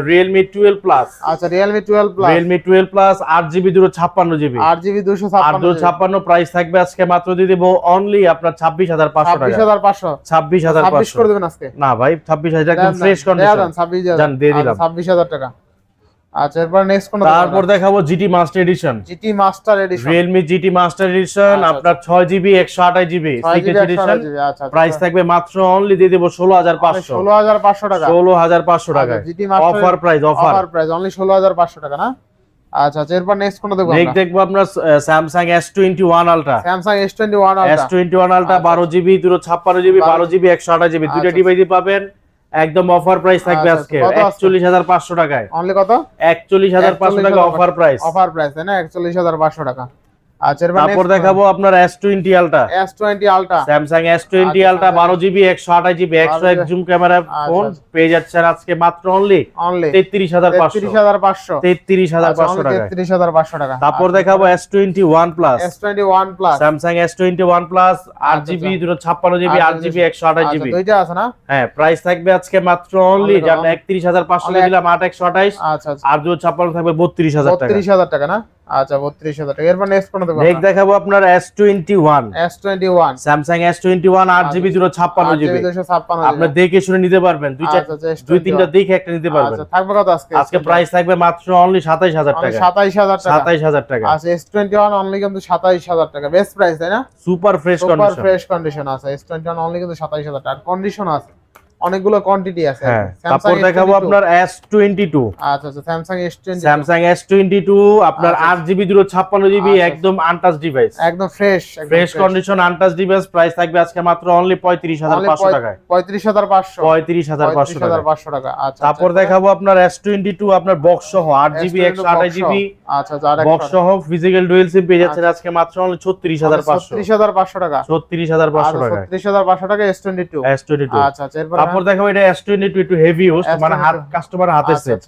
[SPEAKER 2] Realme 12 Plus আচ্ছা Realme 12 Plus Realme
[SPEAKER 1] 12 Plus RGB
[SPEAKER 2] 256GB
[SPEAKER 1] 8GB
[SPEAKER 2] 256 256 price থাকবে আজকে মাত্র দিয়ে দেব অনলি আপনার ছাব্বিশ হাজার টাকা।
[SPEAKER 1] হাজার পাঁচশো।
[SPEAKER 2] ছাব্বিশ হাজার
[SPEAKER 1] ছাব্বিশ
[SPEAKER 2] পাঁচশো
[SPEAKER 1] করে দেবেন আজকে?
[SPEAKER 2] না ভাই ছাব্বিশ হাজার ফ্রেশ কন্ডিশন দিয়ে দিলাম।
[SPEAKER 1] আচ্ছা, টাকা। আচ্ছা এরপর নেক্সট কোন
[SPEAKER 2] তারপর দেখাবো GT master edition
[SPEAKER 1] GT master edition
[SPEAKER 2] Realme GT master edition আপনার এডিশন প্রাইস থাকবে মাত্র অনলি দিয়ে দেবো ষোলো হাজার পাঁচশো।
[SPEAKER 1] ষোলো হাজার পাঁচশো টাকা।
[SPEAKER 2] ষোলো হাজার পাঁচশো টাকায়।
[SPEAKER 1] GT master
[SPEAKER 2] offer price offer
[SPEAKER 1] offer price only ষোলো হাজার পাঁচশো টাকা না? আচ্ছা আচ্ছা এরপর নেক্সট কোন দেখব
[SPEAKER 2] নেক্সট দেখব আপনার স্যামসাং আলট্রা
[SPEAKER 1] স্যামসাং
[SPEAKER 2] আলট্রা
[SPEAKER 1] আচ্ছা,
[SPEAKER 2] বারো জিবি দুশো ছাপ্পান্ন জিবি
[SPEAKER 1] বারো
[SPEAKER 2] বারো জিবি একশো আঠাশ জিবি দুইটা
[SPEAKER 1] আচ্ছা,
[SPEAKER 2] ডিভাইসই পাবেন। একদম অফার প্রাইস থাকবে
[SPEAKER 1] আচ্ছা,
[SPEAKER 2] আজকে।
[SPEAKER 1] কত আজকে?
[SPEAKER 2] একচল্লিশ হাজার পাঁচশো টাকায়।
[SPEAKER 1] অনলি কত?
[SPEAKER 2] একচল্লিশ হাজার পাঁচশো টাকা অফার প্রাইস
[SPEAKER 1] অফার প্রাইস তাই না? একচল্লিশ হাজার পাঁচশো টাকা। আচ্ছা
[SPEAKER 2] তারপর দেখাবো আপনার S twenty ultra
[SPEAKER 1] S twenty ultra
[SPEAKER 2] Samsung S ultra
[SPEAKER 1] Samsung
[SPEAKER 2] বারো জিবি একশো আঠাশ জিবি একশো এক
[SPEAKER 1] 12
[SPEAKER 2] জুম ক্যামেরা
[SPEAKER 1] আচ্ছা,
[SPEAKER 2] ফোন।
[SPEAKER 1] আচ্ছা।
[SPEAKER 2] পেয়ে যাচ্ছেন আজকে মাত্র অনলি
[SPEAKER 1] টাকা।
[SPEAKER 2] তারপর দেখাবো
[SPEAKER 1] আচ্ছা,
[SPEAKER 2] জিবি। দুটো ছাপ্পান্ন জিবি আট জিবি একশো আঠাশ জিবি
[SPEAKER 1] দুইটা আছে না?
[SPEAKER 2] হ্যাঁ প্রাইস থাকবে আজকে মাত্র অনলি একত্রিশ হাজার পাঁচশো দিলাম আট একশো আঠাইশ
[SPEAKER 1] আচ্ছা আচ্ছা।
[SPEAKER 2] আর দুটো ছাপ্পান্ন থাকবে বত্রিশ হাজার টাকা
[SPEAKER 1] বত্রিশ হাজার টাকা না? আচ্ছা বত্রিশ হাজার টাকা। এরপর নেক্সট কোন দেখব
[SPEAKER 2] দেখাবো আপনার S twenty one
[SPEAKER 1] S twenty one
[SPEAKER 2] Samsung S twenty one আট জিবি দুটো ছাপ্পান্ন জিবি
[SPEAKER 1] দুশো ছাপ্পান্ন
[SPEAKER 2] আপনি দেখে শুনে নিতে পারবেন। দুই চার
[SPEAKER 1] আচ্ছা, আচ্ছা,
[SPEAKER 2] দুই তিনটা দেখে একটা নিতে পারবেন।
[SPEAKER 1] আচ্ছা থাকবে কত আজকে?
[SPEAKER 2] আজকে প্রাইস থাকবে মাত্র অনলি সাতাইশ হাজার টাকা।
[SPEAKER 1] সাতাইশ হাজার টাকা।
[SPEAKER 2] সাতাইশ হাজার টাকা।
[SPEAKER 1] আচ্ছা এস টোয়েন্টি ওয়ান অনলি কিন্তু সাতাইশ হাজার টাকা। বেস্ট প্রাইস তাই না?
[SPEAKER 2] Super fresh
[SPEAKER 1] super
[SPEAKER 2] condition
[SPEAKER 1] fresh condition আছে। এস টোয়েন্টি ওয়ান অনলি কিন্তু সাতাইশ হাজার টাকা। কন্ডিশন আছে। অনেকগুলো কোয়ান্টিটি আছে।
[SPEAKER 2] হ্যাঁ তারপর দেখাবো আপনার এস টোয়েন্টি টু
[SPEAKER 1] আচ্ছা আচ্ছা স্যামসাং এস টোয়েন্টি
[SPEAKER 2] টু আপনার
[SPEAKER 1] আচ্ছা,
[SPEAKER 2] আট জিবি দুটো ছাপ্পান্ন জিবি
[SPEAKER 1] আচ্ছা,
[SPEAKER 2] একদম আনটাচ ডিভাইস
[SPEAKER 1] একদম fresh
[SPEAKER 2] fresh condition untouch device price থাকবে আজকে মাত্র অনলি পঁয়ত্রিশ হাজার পাঁচশো টাকায়।
[SPEAKER 1] পঁয়ত্রিশ হাজার পাঁচশো।
[SPEAKER 2] পঁয়ত্রিশ হাজার পাঁচশো
[SPEAKER 1] হাজার
[SPEAKER 2] টাকা
[SPEAKER 1] আচ্ছা
[SPEAKER 2] তারপর
[SPEAKER 1] আচ্ছা,
[SPEAKER 2] দেখাবো আপনার এস টোয়েন্টি টু আপনার বক্স সহ আট জিবি
[SPEAKER 1] S22
[SPEAKER 2] একশো আঠাশ জিবি
[SPEAKER 1] আচ্ছা আচ্ছা
[SPEAKER 2] বক্স সহ ফিজিক্যাল ডুয়েল সিম পেয়ে যাচ্ছেন আজকে মাত্র অনলি ছত্রিশ হাজার পাঁচশো।
[SPEAKER 1] ছত্রিশ হাজার পাঁচশো টাকা।
[SPEAKER 2] ছত্রিশ হাজার পাঁচশো টাকায়।
[SPEAKER 1] ছত্রিশ হাজার পাঁচশো টাকা S twenty two
[SPEAKER 2] S twenty two
[SPEAKER 1] আচ্ছা আচ্ছা এরপর
[SPEAKER 2] তারপর দেখাবো এটা এস টোয়েন্টি টু একটু হেভি ইউজ মানে হাত কাস্টমার হাতের সেট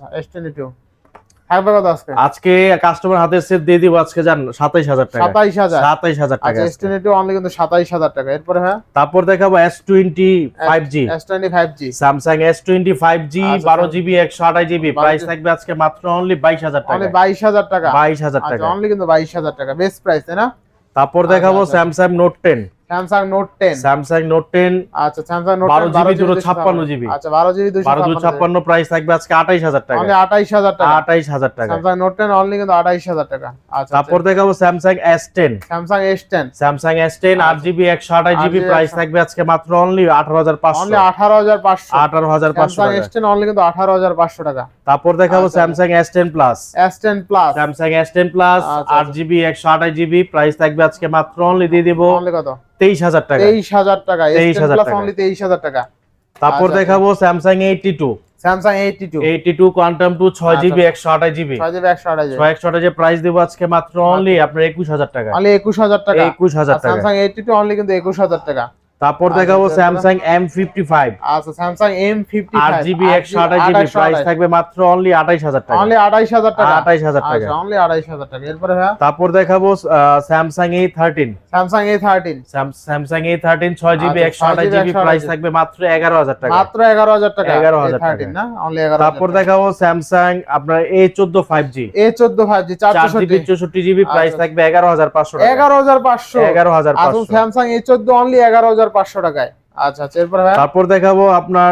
[SPEAKER 1] থাকবে কত আজকে?
[SPEAKER 2] কাস্টমার হাতের সেট দিয়ে দিব আজকে জান সাতাইশ হাজার টাকা।
[SPEAKER 1] সাতাইশ হাজার?
[SPEAKER 2] সাতাইশ হাজার টাকা
[SPEAKER 1] আচ্ছা এস
[SPEAKER 2] আজকে।
[SPEAKER 1] টোয়েন্টি টু অনলি কিন্তু সাতাইশ হাজার টাকা। এরপরে হ্যাঁ?
[SPEAKER 2] তারপর দেখাবো S twenty five G
[SPEAKER 1] S twenty five G
[SPEAKER 2] Samsung S twenty five G
[SPEAKER 1] আচ্ছা,
[SPEAKER 2] বারো জিবি একশো আঠাশ জিবি প্রাইস থাকবে আজকে মাত্র অনলি বাইশ হাজার
[SPEAKER 1] অনলি
[SPEAKER 2] টাকা।
[SPEAKER 1] বাইশ হাজার টাকা।
[SPEAKER 2] বাইশ হাজার
[SPEAKER 1] আচ্ছা
[SPEAKER 2] টাকা।
[SPEAKER 1] অনলি কিন্তু বাইশ হাজার টাকা। বেস্ট প্রাইস তাই না?
[SPEAKER 2] তারপর দেখাবো
[SPEAKER 1] আচ্ছা, আচ্ছা।
[SPEAKER 2] Samsung note ten
[SPEAKER 1] Samsung note ten
[SPEAKER 2] Samsung note ten
[SPEAKER 1] আচ্ছা স্যামসাং নোট
[SPEAKER 2] 12 GB দুশো ছাপ্পান্ন। GB
[SPEAKER 1] আচ্ছা বারো জিবি দুশো
[SPEAKER 2] বারো দু ছাপ্পান্ন প্রাইস থাকবে আজকে আঠাইশ হাজার টাকা।
[SPEAKER 1] অনলি আঠাইশ হাজার টাকা।
[SPEAKER 2] আঠাইশ হাজার টাকা।
[SPEAKER 1] স্যামসাং নোট টেন অনলি কিন্তু আঠাইশ হাজার টাকা। আচ্ছা
[SPEAKER 2] তারপর দেখাবো Samsung S ten
[SPEAKER 1] Samsung S ten
[SPEAKER 2] Samsung S ten আট জিবি একশো আঠাশ জিবি প্রাইস থাকবে আজকে মাত্র অনলি আঠারো হাজার পাঁচশো।
[SPEAKER 1] অনলি আঠারো হাজার পাঁচশো।
[SPEAKER 2] আঠারো হাজার পাঁচশো
[SPEAKER 1] স্যামসাং
[SPEAKER 2] টাকা।
[SPEAKER 1] এস টেন অনলি কিন্তু আঠারো হাজার পাঁচশো টাকা।
[SPEAKER 2] তারপর দেখাবো
[SPEAKER 1] আচ্ছা।
[SPEAKER 2] Samsung S ten plus
[SPEAKER 1] S ten plus
[SPEAKER 2] Samsung S ten plus
[SPEAKER 1] আচ্ছা,
[SPEAKER 2] আট জিবি একশো আঠাশ জিবি প্রাইস থাকবে আজকে মাত্র অনলি দিয়ে দিব।
[SPEAKER 1] অনলি কত?
[SPEAKER 2] তেইশ হাজার টাকা।
[SPEAKER 1] তেইশ হাজার টাকা এস
[SPEAKER 2] 23,000 টাকা।
[SPEAKER 1] অনলি তেইশ হাজার টাকা।
[SPEAKER 2] তারপর
[SPEAKER 1] আচ্ছা,
[SPEAKER 2] দেখাবো Samsung eighty two
[SPEAKER 1] Samsung eighty two
[SPEAKER 2] eighty two quantum two ছয়
[SPEAKER 1] আচ্ছা।
[SPEAKER 2] জিবি একশো আঠাশ জিবি
[SPEAKER 1] ছয় একশো আঠাশ
[SPEAKER 2] ছয় একশো আঠাশ প্রাইস দেবো আজকে মাত্র অনলি আপনার একুশ হাজার টাকা।
[SPEAKER 1] অনলি একুশ হাজার টাকা।
[SPEAKER 2] একুশ হাজার টাকা।
[SPEAKER 1] স্যামসাং এইটটি টু অনলি কিন্তু একুশ হাজার টাকা।
[SPEAKER 2] তারপর
[SPEAKER 1] আচ্ছা,
[SPEAKER 2] দেখাবো
[SPEAKER 1] আচ্ছা,
[SPEAKER 2] স্যামসাং এম ফিফটি ফাইভ
[SPEAKER 1] আচ্ছা স্যামসাং এম ফিফটি
[SPEAKER 2] আট জিবি একশো আঠাশ জিবি প্রাইস থাকবে মাত্র অনলি আঠাইশ হাজার টাকা।
[SPEAKER 1] অনলি আঠাইশ হাজার টাকা।
[SPEAKER 2] আঠাইশ হাজার টাকা।
[SPEAKER 1] আচ্ছা অনলি আঠাইশ হাজার টাকা। এরপরে হ্যাঁ?
[SPEAKER 2] তারপর দেখাবো Samsung A thirteen
[SPEAKER 1] Samsung A thirteen
[SPEAKER 2] Samsung A thirteen ছয় জিবি
[SPEAKER 1] আচ্ছা,
[SPEAKER 2] একশো আঠাশ জিবি প্রাইস থাকবে মাত্র এগারো হাজার টাকা।
[SPEAKER 1] মাত্র এগারো হাজার টাকা।
[SPEAKER 2] 11,000
[SPEAKER 1] থার্টিন
[SPEAKER 2] টাকা।
[SPEAKER 1] না? অনলি এগারো
[SPEAKER 2] তারপর দেখাবো স্যামসাং আপনার এ চোদ্দ ফাইভ জি
[SPEAKER 1] এ চোদ্দ ফাইভ জি
[SPEAKER 2] চার
[SPEAKER 1] চারশো
[SPEAKER 2] জিবি চৌষট্টি জিবি প্রাইস
[SPEAKER 1] আচ্ছা।
[SPEAKER 2] থাকবে এগারো হাজার পাঁচশো
[SPEAKER 1] এগারো হাজার পাঁচশো।
[SPEAKER 2] এগারো হাজার
[SPEAKER 1] আসুন
[SPEAKER 2] পাঁচশো।
[SPEAKER 1] স্যামসাং এ চোদ্দ অনলি এগারো পাঁচশো টাকায়। আচ্ছা আচ্ছা এরপরে ভাই?
[SPEAKER 2] তারপর দেখাবো আপনার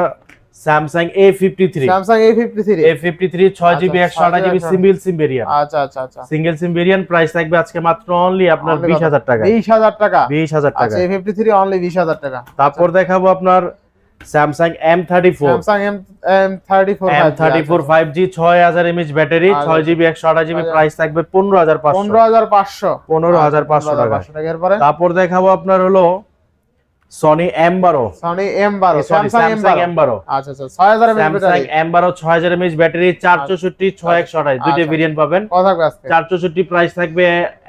[SPEAKER 2] ফিফটি থ্রি ছয় জিবি
[SPEAKER 1] আচ্ছা, 6GB
[SPEAKER 2] GB single SIM variant
[SPEAKER 1] আচ্ছা আচ্ছা আচ্ছা।
[SPEAKER 2] সিঙ্গেল সিম ভেরিয়েন্ট প্রাইস থাকবে আজকে মাত্র অনলি আপনার
[SPEAKER 1] Only
[SPEAKER 2] বিশ
[SPEAKER 1] কত?
[SPEAKER 2] হাজার টাকা
[SPEAKER 1] বিশ হাজার টাকা?
[SPEAKER 2] বিশ হাজার টাকা
[SPEAKER 1] আচ্ছা এ ফিফটি থ্রি অনলি বিশ হাজার টাকা।
[SPEAKER 2] তারপর দেখাবো আপনার Samsung M thirty four
[SPEAKER 1] Samsung M M thirty four
[SPEAKER 2] M thirty four five G ছয় হাজার এমএচ ব্যাটারি
[SPEAKER 1] আচ্ছা।
[SPEAKER 2] ছয় জিবি একশো আঠাশ জিবি
[SPEAKER 1] আচ্ছা।
[SPEAKER 2] প্রাইস থাকবে পনেরো হাজার
[SPEAKER 1] পনেরো হাজার পাঁচশো।
[SPEAKER 2] পনেরো হাজার পাঁচশো টাকা। তারপর দেখাবো আপনার হলো সনি এম বারো
[SPEAKER 1] সনি এম বারো স্যামসাং এম
[SPEAKER 2] স্যামসাং
[SPEAKER 1] বারো আচ্ছা আচ্ছা ছয় হাজার
[SPEAKER 2] স্যামসাং এম বারো ছয় হাজার এমএচ ব্যাটারি চার চৌষট্টি ছয় একশো আঠাশ দুইটা
[SPEAKER 1] আচ্ছা।
[SPEAKER 2] ভেরিয়েন্ট পাবেন চার চৌষট্টি প্রাইস থাকবে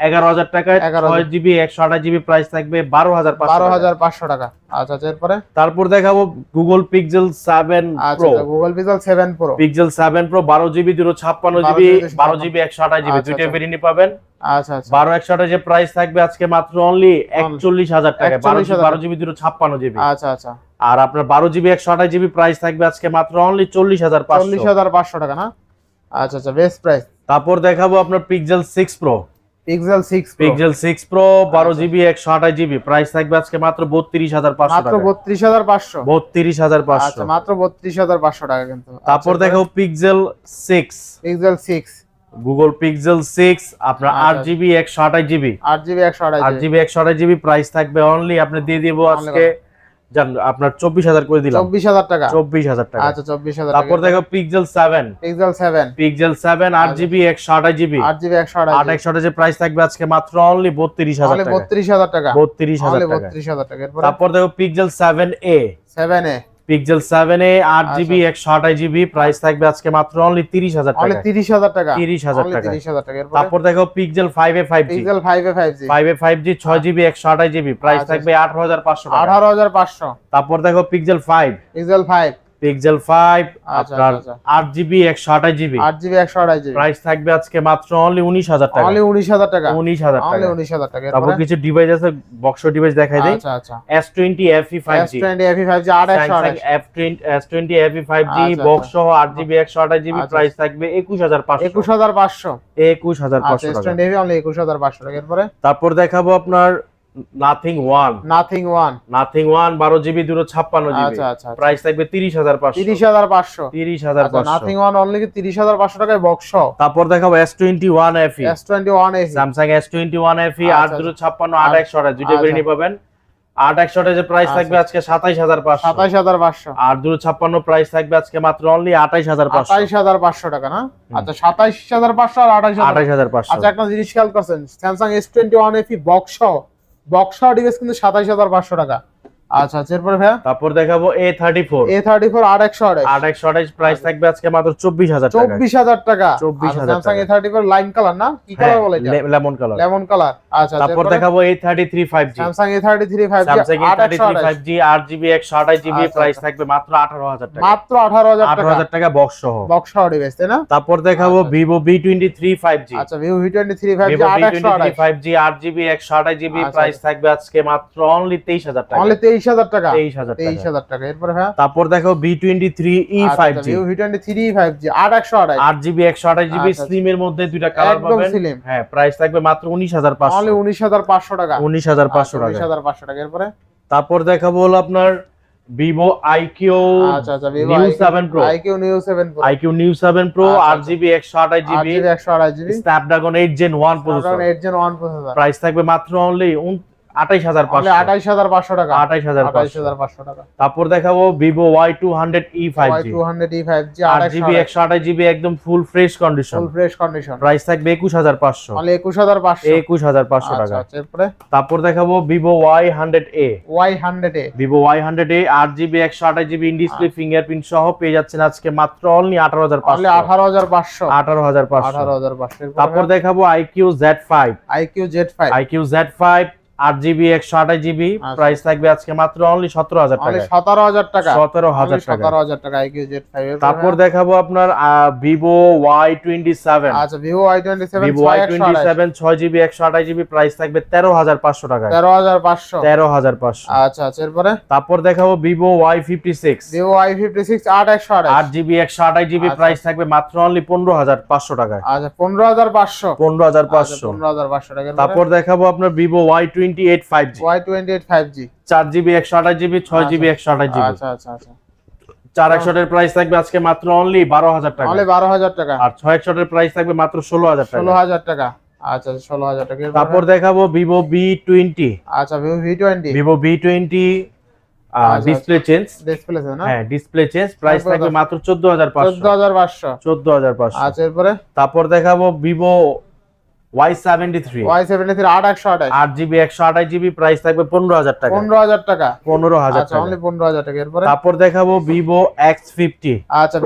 [SPEAKER 2] এগারো হাজার টাকায়
[SPEAKER 1] 11,000
[SPEAKER 2] ছয় জিবি একশো আঠাশ জিবি প্রাইস থাকবে বারো হাজার
[SPEAKER 1] বারো হাজার পাঁচশো টাকা। আচ্ছা আচ্ছা এরপরে?
[SPEAKER 2] তারপর দেখাবো গুগল পিক্সেল সেভেন
[SPEAKER 1] আচ্ছা
[SPEAKER 2] প্রো
[SPEAKER 1] আচ্ছা Google Pixel seven pro
[SPEAKER 2] Pixel seven pro বারো জিবি দুশো ছাপ্পান্ন
[SPEAKER 1] 12
[SPEAKER 2] জিবি বারো জিবি একশো আঠাশ জিবি
[SPEAKER 1] আচ্ছা,
[SPEAKER 2] দুইটা
[SPEAKER 1] আচ্ছা।
[SPEAKER 2] ভেরিয়েন্ট পাবেন।
[SPEAKER 1] আচ্ছা আচ্ছা।
[SPEAKER 2] বারো একশো আঠাশের প্রাইস থাকবে আজকে মাত্র অনলি একচল্লিশ হাজার টাকা। বারো জিবি দুশো ছাপ্পান্ন জিবি।
[SPEAKER 1] আচ্ছা আচ্ছা।
[SPEAKER 2] আর আপনার বারো জিবি একশো আঠাশ জিবি প্রাইস থাকবে আজকে মাত্র অনলি চল্লিশ হাজার
[SPEAKER 1] চল্লিশ হাজার পাঁচশো টাকা না? আচ্ছা আচ্ছা বেস্ট প্রাইস
[SPEAKER 2] তারপর দেখাবো আপনার Pixel six pro
[SPEAKER 1] Pixel six
[SPEAKER 2] Pixel six pro বারো
[SPEAKER 1] আচ্ছা।
[SPEAKER 2] জিবি একশো আঠাশ জিবি। প্রাইস থাকবে আজকে মাত্র বত্রিশ হাজার পাঁচশো
[SPEAKER 1] মাত্র
[SPEAKER 2] টাকা।
[SPEAKER 1] বত্রিশ হাজার পাঁচশো। আচ্ছা মাত্র বত্রিশ হাজার পাঁচশো টাকা কিন্তু।
[SPEAKER 2] তারপর দেখাবো Pixel six
[SPEAKER 1] Pixel six
[SPEAKER 2] Google Pixel six আপনার
[SPEAKER 1] আচ্ছা।
[SPEAKER 2] আট জিবি একশো আঠাশ জিবি
[SPEAKER 1] আট জিবি একশো
[SPEAKER 2] আট জিবি একশো আঠাশ জিবি প্রাইস থাকবে অনলি আপনি দিয়ে দিব আজকে জান আপনার চব্বিশ হাজার করে দিলাম।
[SPEAKER 1] চব্বিশ হাজার টাকা?
[SPEAKER 2] চব্বিশ হাজার টাকা।
[SPEAKER 1] আচ্ছা চব্বিশ হাজার
[SPEAKER 2] তারপর দেখো Pixel seven
[SPEAKER 1] Pixel seven
[SPEAKER 2] Pixel seven আট
[SPEAKER 1] আচ্ছা।
[SPEAKER 2] জিবি একশো আঠাশ জিবি
[SPEAKER 1] আট জিবি একশো
[SPEAKER 2] আট একশো আঠাশ প্রাইস থাকবে আজকে মাত্র অনলি বত্রিশ হাজার টাকা।
[SPEAKER 1] বত্রিশ হাজার টাকা।
[SPEAKER 2] বত্রিশ হাজার টাকা।
[SPEAKER 1] বত্রিশ হাজার টাকা।
[SPEAKER 2] তারপর দেখো Pixel seven A
[SPEAKER 1] seven A
[SPEAKER 2] Pixel 7 A আট
[SPEAKER 1] আচ্ছা।
[SPEAKER 2] জিবি একশো আঠাশ জিবি প্রাইস থাকবে আজকে মাত্র অনলি তিরিশ হাজার
[SPEAKER 1] তাহলে
[SPEAKER 2] টাকা
[SPEAKER 1] অনলি 30000 টাকা?
[SPEAKER 2] তিরিশ হাজার
[SPEAKER 1] Only
[SPEAKER 2] টাকা
[SPEAKER 1] তিরিশ হাজার টাকা।
[SPEAKER 2] তারপর দেখো Pixel 5 A 5G
[SPEAKER 1] Pixel 5 A five G
[SPEAKER 2] five A five G ছয় জিবি একশো আঠাশ জিবি প্রাইস
[SPEAKER 1] আচ্ছা,
[SPEAKER 2] থাকবে আঠারো হাজার পাঁচশো টাকা।
[SPEAKER 1] আঠারো হাজার পাঁচশো।
[SPEAKER 2] তারপর দেখো পিক্সেল 5
[SPEAKER 1] পিক্সেল ফাইভ
[SPEAKER 2] পিক্সেল
[SPEAKER 1] আচ্ছা,
[SPEAKER 2] আপনার
[SPEAKER 1] আচ্ছা।
[SPEAKER 2] আট জিবি একশো আঠাশ জিবি
[SPEAKER 1] আট জিবি একশো আঠাশ জিবি
[SPEAKER 2] প্রাইস থাকবে আজকে মাত্র অনলি উনিশ হাজার টাকা।
[SPEAKER 1] অনলি উনিশ হাজার টাকা।
[SPEAKER 2] উনিশ হাজার
[SPEAKER 1] অনলি
[SPEAKER 2] টাকা
[SPEAKER 1] উনিশ হাজার টাকা।
[SPEAKER 2] তারপর কিছু ডিভাইস আছে বক্স ডিভাইস দেখাই দেই।
[SPEAKER 1] আচ্ছা আচ্ছা।
[SPEAKER 2] S twenty F E five
[SPEAKER 1] S
[SPEAKER 2] G
[SPEAKER 1] twenty FE five G আট একশো
[SPEAKER 2] স্যামসাং
[SPEAKER 1] আঠাশ।
[SPEAKER 2] F twenty S twenty F E five G
[SPEAKER 1] আচ্ছা,
[SPEAKER 2] বক্স। সহ আট জিবি একশো আঠাশ জিবি
[SPEAKER 1] আচ্ছা,
[SPEAKER 2] প্রাইস থাকবে একুশ হাজার পাঁচশো।
[SPEAKER 1] একুশ হাজার পাঁচশো।
[SPEAKER 2] একুশ হাজার
[SPEAKER 1] আচ্ছা
[SPEAKER 2] পাঁচশো
[SPEAKER 1] এস
[SPEAKER 2] টাকা
[SPEAKER 1] টোয়েন্টি এফি অনলি একুশ হাজার পাঁচশো টাকা। এরপরে?
[SPEAKER 2] তারপর দেখাবো আপনার Nothing one
[SPEAKER 1] Nothing one
[SPEAKER 2] Nothing one বারো জিবি দুটো ছাপ্পান্ন জিবি।
[SPEAKER 1] আচ্ছা আচ্ছা
[SPEAKER 2] প্রাইস থাকবে তিরিশ হাজার পাঁচশো।
[SPEAKER 1] তিরিশ হাজার পাঁচশো।
[SPEAKER 2] তিরিশ হাজার পাঁচশো।
[SPEAKER 1] নাথিং ওয়ান অনলি তিরিশ হাজার পাঁচশো টাকায় বক্স
[SPEAKER 2] তারপর দেখাবো S twenty one F
[SPEAKER 1] S twenty one FE
[SPEAKER 2] Samsung S twenty one F আট
[SPEAKER 1] আচ্ছা,
[SPEAKER 2] দুটো ছাপ্পান্ন আট
[SPEAKER 1] আচ্ছা।
[SPEAKER 2] একশো আঠাশ দুইটা
[SPEAKER 1] আচ্ছা।
[SPEAKER 2] বেরিয়ে পাবেন। আট একশো আঠাশের প্রাইস
[SPEAKER 1] আচ্ছা।
[SPEAKER 2] থাকবে আজকে সাতাইশ হাজার পাঁচশো।
[SPEAKER 1] সাতাইশ হাজার পাঁচশো।
[SPEAKER 2] আর দুটো ছাপ্পান্ন প্রাইস থাকবে আজকে মাত্র অনলি আঠাইশ হাজার পাঁচশো।
[SPEAKER 1] আঠাইশ হাজার পাঁচশো টাকা না? আচ্ছা সাতাইশ হাজার পাঁচশো আর আঠাইশ
[SPEAKER 2] আঠাইশ হাজার পাঁচশো।
[SPEAKER 1] আচ্ছা একটা জিনিস খেয়াল করছেন Samsung S twenty one FE box box device কিন্তু সাতাইশ হাজার পাঁচশো টাকা। আচ্ছা আচ্ছা এরপরে ভাইয়া?
[SPEAKER 2] তারপর দেখাবো A thirty four
[SPEAKER 1] A thirty four আট একশো আঠাইশ
[SPEAKER 2] আট একশো আঠাইশ প্রাইস থাকবে আজকে মাত্র চব্বিশ হাজার টাকা
[SPEAKER 1] চব্বিশ হাজার টাকা।
[SPEAKER 2] 24,000
[SPEAKER 1] স্যামসাং
[SPEAKER 2] টাকা।
[SPEAKER 1] A thirty four line colour না? কি কালার বলে এটা?
[SPEAKER 2] লেমন কালার
[SPEAKER 1] লেমন কালার আচ্ছা
[SPEAKER 2] তারপর দেখাবো A thirty three five G
[SPEAKER 1] Samsung A thirty three five
[SPEAKER 2] Samsung A thirty three five G আট জিবি একশো আঠাশ জিবি
[SPEAKER 1] আচ্ছা,
[SPEAKER 2] প্রাইস
[SPEAKER 1] আচ্ছা।
[SPEAKER 2] থাকবে মাত্র আঠারো হাজার টাকা।
[SPEAKER 1] মাত্র আঠারো হাজার
[SPEAKER 2] আঠারো
[SPEAKER 1] টাকা
[SPEAKER 2] হাজার টাকা বক্স সহ।
[SPEAKER 1] বক্স ডিভাইস তাই না?
[SPEAKER 2] তারপর দেখাবো
[SPEAKER 1] আচ্ছা।
[SPEAKER 2] Vivo V twenty three five G
[SPEAKER 1] আচ্ছা আচ্ছা,
[SPEAKER 2] প্রাইস থাকবে আজকে মাত্র অনলি তেইশ হাজার টাকা।
[SPEAKER 1] অনলি তেইশ হাজার টাকা।
[SPEAKER 2] তেইশ হাজার
[SPEAKER 1] তেইশ হাজার টাকা। এরপরে হ্যাঁ।
[SPEAKER 2] তারপর দেখো V twenty three E five G
[SPEAKER 1] V twenty three five G আট একশো
[SPEAKER 2] আট জিবি একশো আঠাশ জিবি
[SPEAKER 1] আচ্ছা,
[SPEAKER 2] স্লিম এর মধ্যে দুইটা কালার
[SPEAKER 1] একদম
[SPEAKER 2] পাবেন। হ্যাঁ প্রাইস থাকবে মাত্র উনিশ হাজার পাঁচশো।
[SPEAKER 1] উনিশ হাজার পাঁচশো টাকা।
[SPEAKER 2] উনিশ হাজার পাঁচশো
[SPEAKER 1] উনিশ হাজার পাঁচশো টাকা। এরপরে?
[SPEAKER 2] তারপর দেখাবো হলো আপনার ভিভো আইকিউ
[SPEAKER 1] আচ্ছা আচ্ছা Vivo
[SPEAKER 2] neo seven pro
[SPEAKER 1] iQOO neo seven pro
[SPEAKER 2] iQOO neo seven pro
[SPEAKER 1] আচ্ছা,
[SPEAKER 2] আট
[SPEAKER 1] আচ্ছা।
[SPEAKER 2] জিবি একশো আঠাশ
[SPEAKER 1] আট
[SPEAKER 2] জিবি
[SPEAKER 1] জিবি একশো আঠাশ GB
[SPEAKER 2] Snapdragon eight gen one processor
[SPEAKER 1] eight gen one processor
[SPEAKER 2] price থাকবে মাত্র অনলি আঠাইশ হাজার পাঁচশো।
[SPEAKER 1] আঠাইশ হাজার পাঁচশো টাকা।
[SPEAKER 2] আঠাইশ হাজার
[SPEAKER 1] আঠাইশ হাজার পাঁচশো টাকা।
[SPEAKER 2] তারপর দেখাবো Vivo Y two hundred E five
[SPEAKER 1] two hundred E five G
[SPEAKER 2] আট জিবি একশো আঠাশ জিবি একদম full fresh condition
[SPEAKER 1] full fresh condition
[SPEAKER 2] price থাকবে একুশ হাজার পাঁচশো।
[SPEAKER 1] একুশ হাজার পাঁচশো।
[SPEAKER 2] একুশ হাজার পাঁচশো
[SPEAKER 1] আচ্ছা
[SPEAKER 2] টাকা
[SPEAKER 1] আচ্ছা
[SPEAKER 2] তারপর দেখাবো Vivo Y hundred A
[SPEAKER 1] Y hundred A
[SPEAKER 2] Vivo Y hundred A আট জিবি একশো আঠাশ জিবি ইন ডিসপ্লে ফিঙ্গারপ্রিন্ট সহ পেয়ে যাচ্ছেন আজকে মাত্র অনলি আঠারো হাজার পাঁচশো।
[SPEAKER 1] আঠারো হাজার পাঁচশো।
[SPEAKER 2] আঠারো হাজার পাঁচশো।
[SPEAKER 1] আঠারো হাজার পাঁচশো।
[SPEAKER 2] তারপর দেখাবো iQOO Z five
[SPEAKER 1] iQOO Z five
[SPEAKER 2] iQOO Z five আট জিবি একশো আঠাশ জিবি
[SPEAKER 1] আচ্ছা।
[SPEAKER 2] প্রাইস থাকবে আজকে মাত্র অনলি সতেরো হাজার টাকা
[SPEAKER 1] সতেরো হাজার টাকা।
[SPEAKER 2] সতেরো হাজার টাকা
[SPEAKER 1] সতেরো হাজার টাকা
[SPEAKER 2] তারপর দেখাবো আপনার ভিভো ওয়াই টোয়েন্টি সেভেন
[SPEAKER 1] আচ্ছা Vivo Y twenty seven
[SPEAKER 2] Vivo Y twenty seven ছয় জিবি একশো আঠাশ জিবি প্রাইস থাকবে তেরো হাজার পাঁচশো টাকা
[SPEAKER 1] তেরো হাজার পাঁচশো।
[SPEAKER 2] তেরো হাজার পাঁচশো।
[SPEAKER 1] আচ্ছা আচ্ছা এরপরে?
[SPEAKER 2] তারপর দেখাবো Vivo Y fifty six
[SPEAKER 1] Vivo Y fifty six আট একশো আঠাশ।
[SPEAKER 2] আট জিবি একশো আঠাশ জিবি
[SPEAKER 1] আচ্ছা।
[SPEAKER 2] প্রাইস থাকবে মাত্র অনলি পনেরো হাজার পাঁচশো টাকায়।
[SPEAKER 1] আচ্ছা পনেরো হাজার পাঁচশো।
[SPEAKER 2] পনেরো হাজার পাঁচশো।
[SPEAKER 1] পনেরো হাজার পাঁচশো টাকা
[SPEAKER 2] তারপর দেখাবো আপনার ভিভো ওয়াই টোয়েন্টি চার জিবি
[SPEAKER 1] আচ্ছা আচ্ছা আচ্ছা
[SPEAKER 2] চার একশোটের প্রাইস থাকবে আজকে মাত্র অনলি বারো হাজার টাকা।
[SPEAKER 1] অনলি বারো হাজার টাকা।
[SPEAKER 2] আর ছয় একশোটের প্রাইস থাকবে মাত্র ষোলো হাজার
[SPEAKER 1] ষোলো হাজার টাকা। আচ্ছা ষোলো হাজার টাকা।
[SPEAKER 2] তারপর দেখাবো ভিভো বি টোয়েন্টি
[SPEAKER 1] আচ্ছা Vivo V twenty
[SPEAKER 2] Vivo V twenty display change
[SPEAKER 1] display
[SPEAKER 2] হ্যাঁ ডিসপ্লে চেঞ্জ প্রাইস থাকবে মাত্র চোদ্দ হাজার পাঁচশো।
[SPEAKER 1] চোদ্দ হাজার পাঁচশো।
[SPEAKER 2] চোদ্দ হাজার পাঁচশো।
[SPEAKER 1] আচ্ছা এরপরে?
[SPEAKER 2] তারপর দেখাবো Vivo Y seventy three
[SPEAKER 1] Y seventy three আট একশো আঠাশ।
[SPEAKER 2] আট জিবি একশো আঠাশ জিবি প্রাইস থাকবে পনেরো হাজার টাকা।
[SPEAKER 1] পনেরো হাজার টাকা।
[SPEAKER 2] পনেরো হাজার
[SPEAKER 1] আচ্ছা
[SPEAKER 2] টাকা।
[SPEAKER 1] অনলি টাকা। এরপরে?
[SPEAKER 2] তারপর দেখাবো
[SPEAKER 1] আচ্ছা আচ্ছা,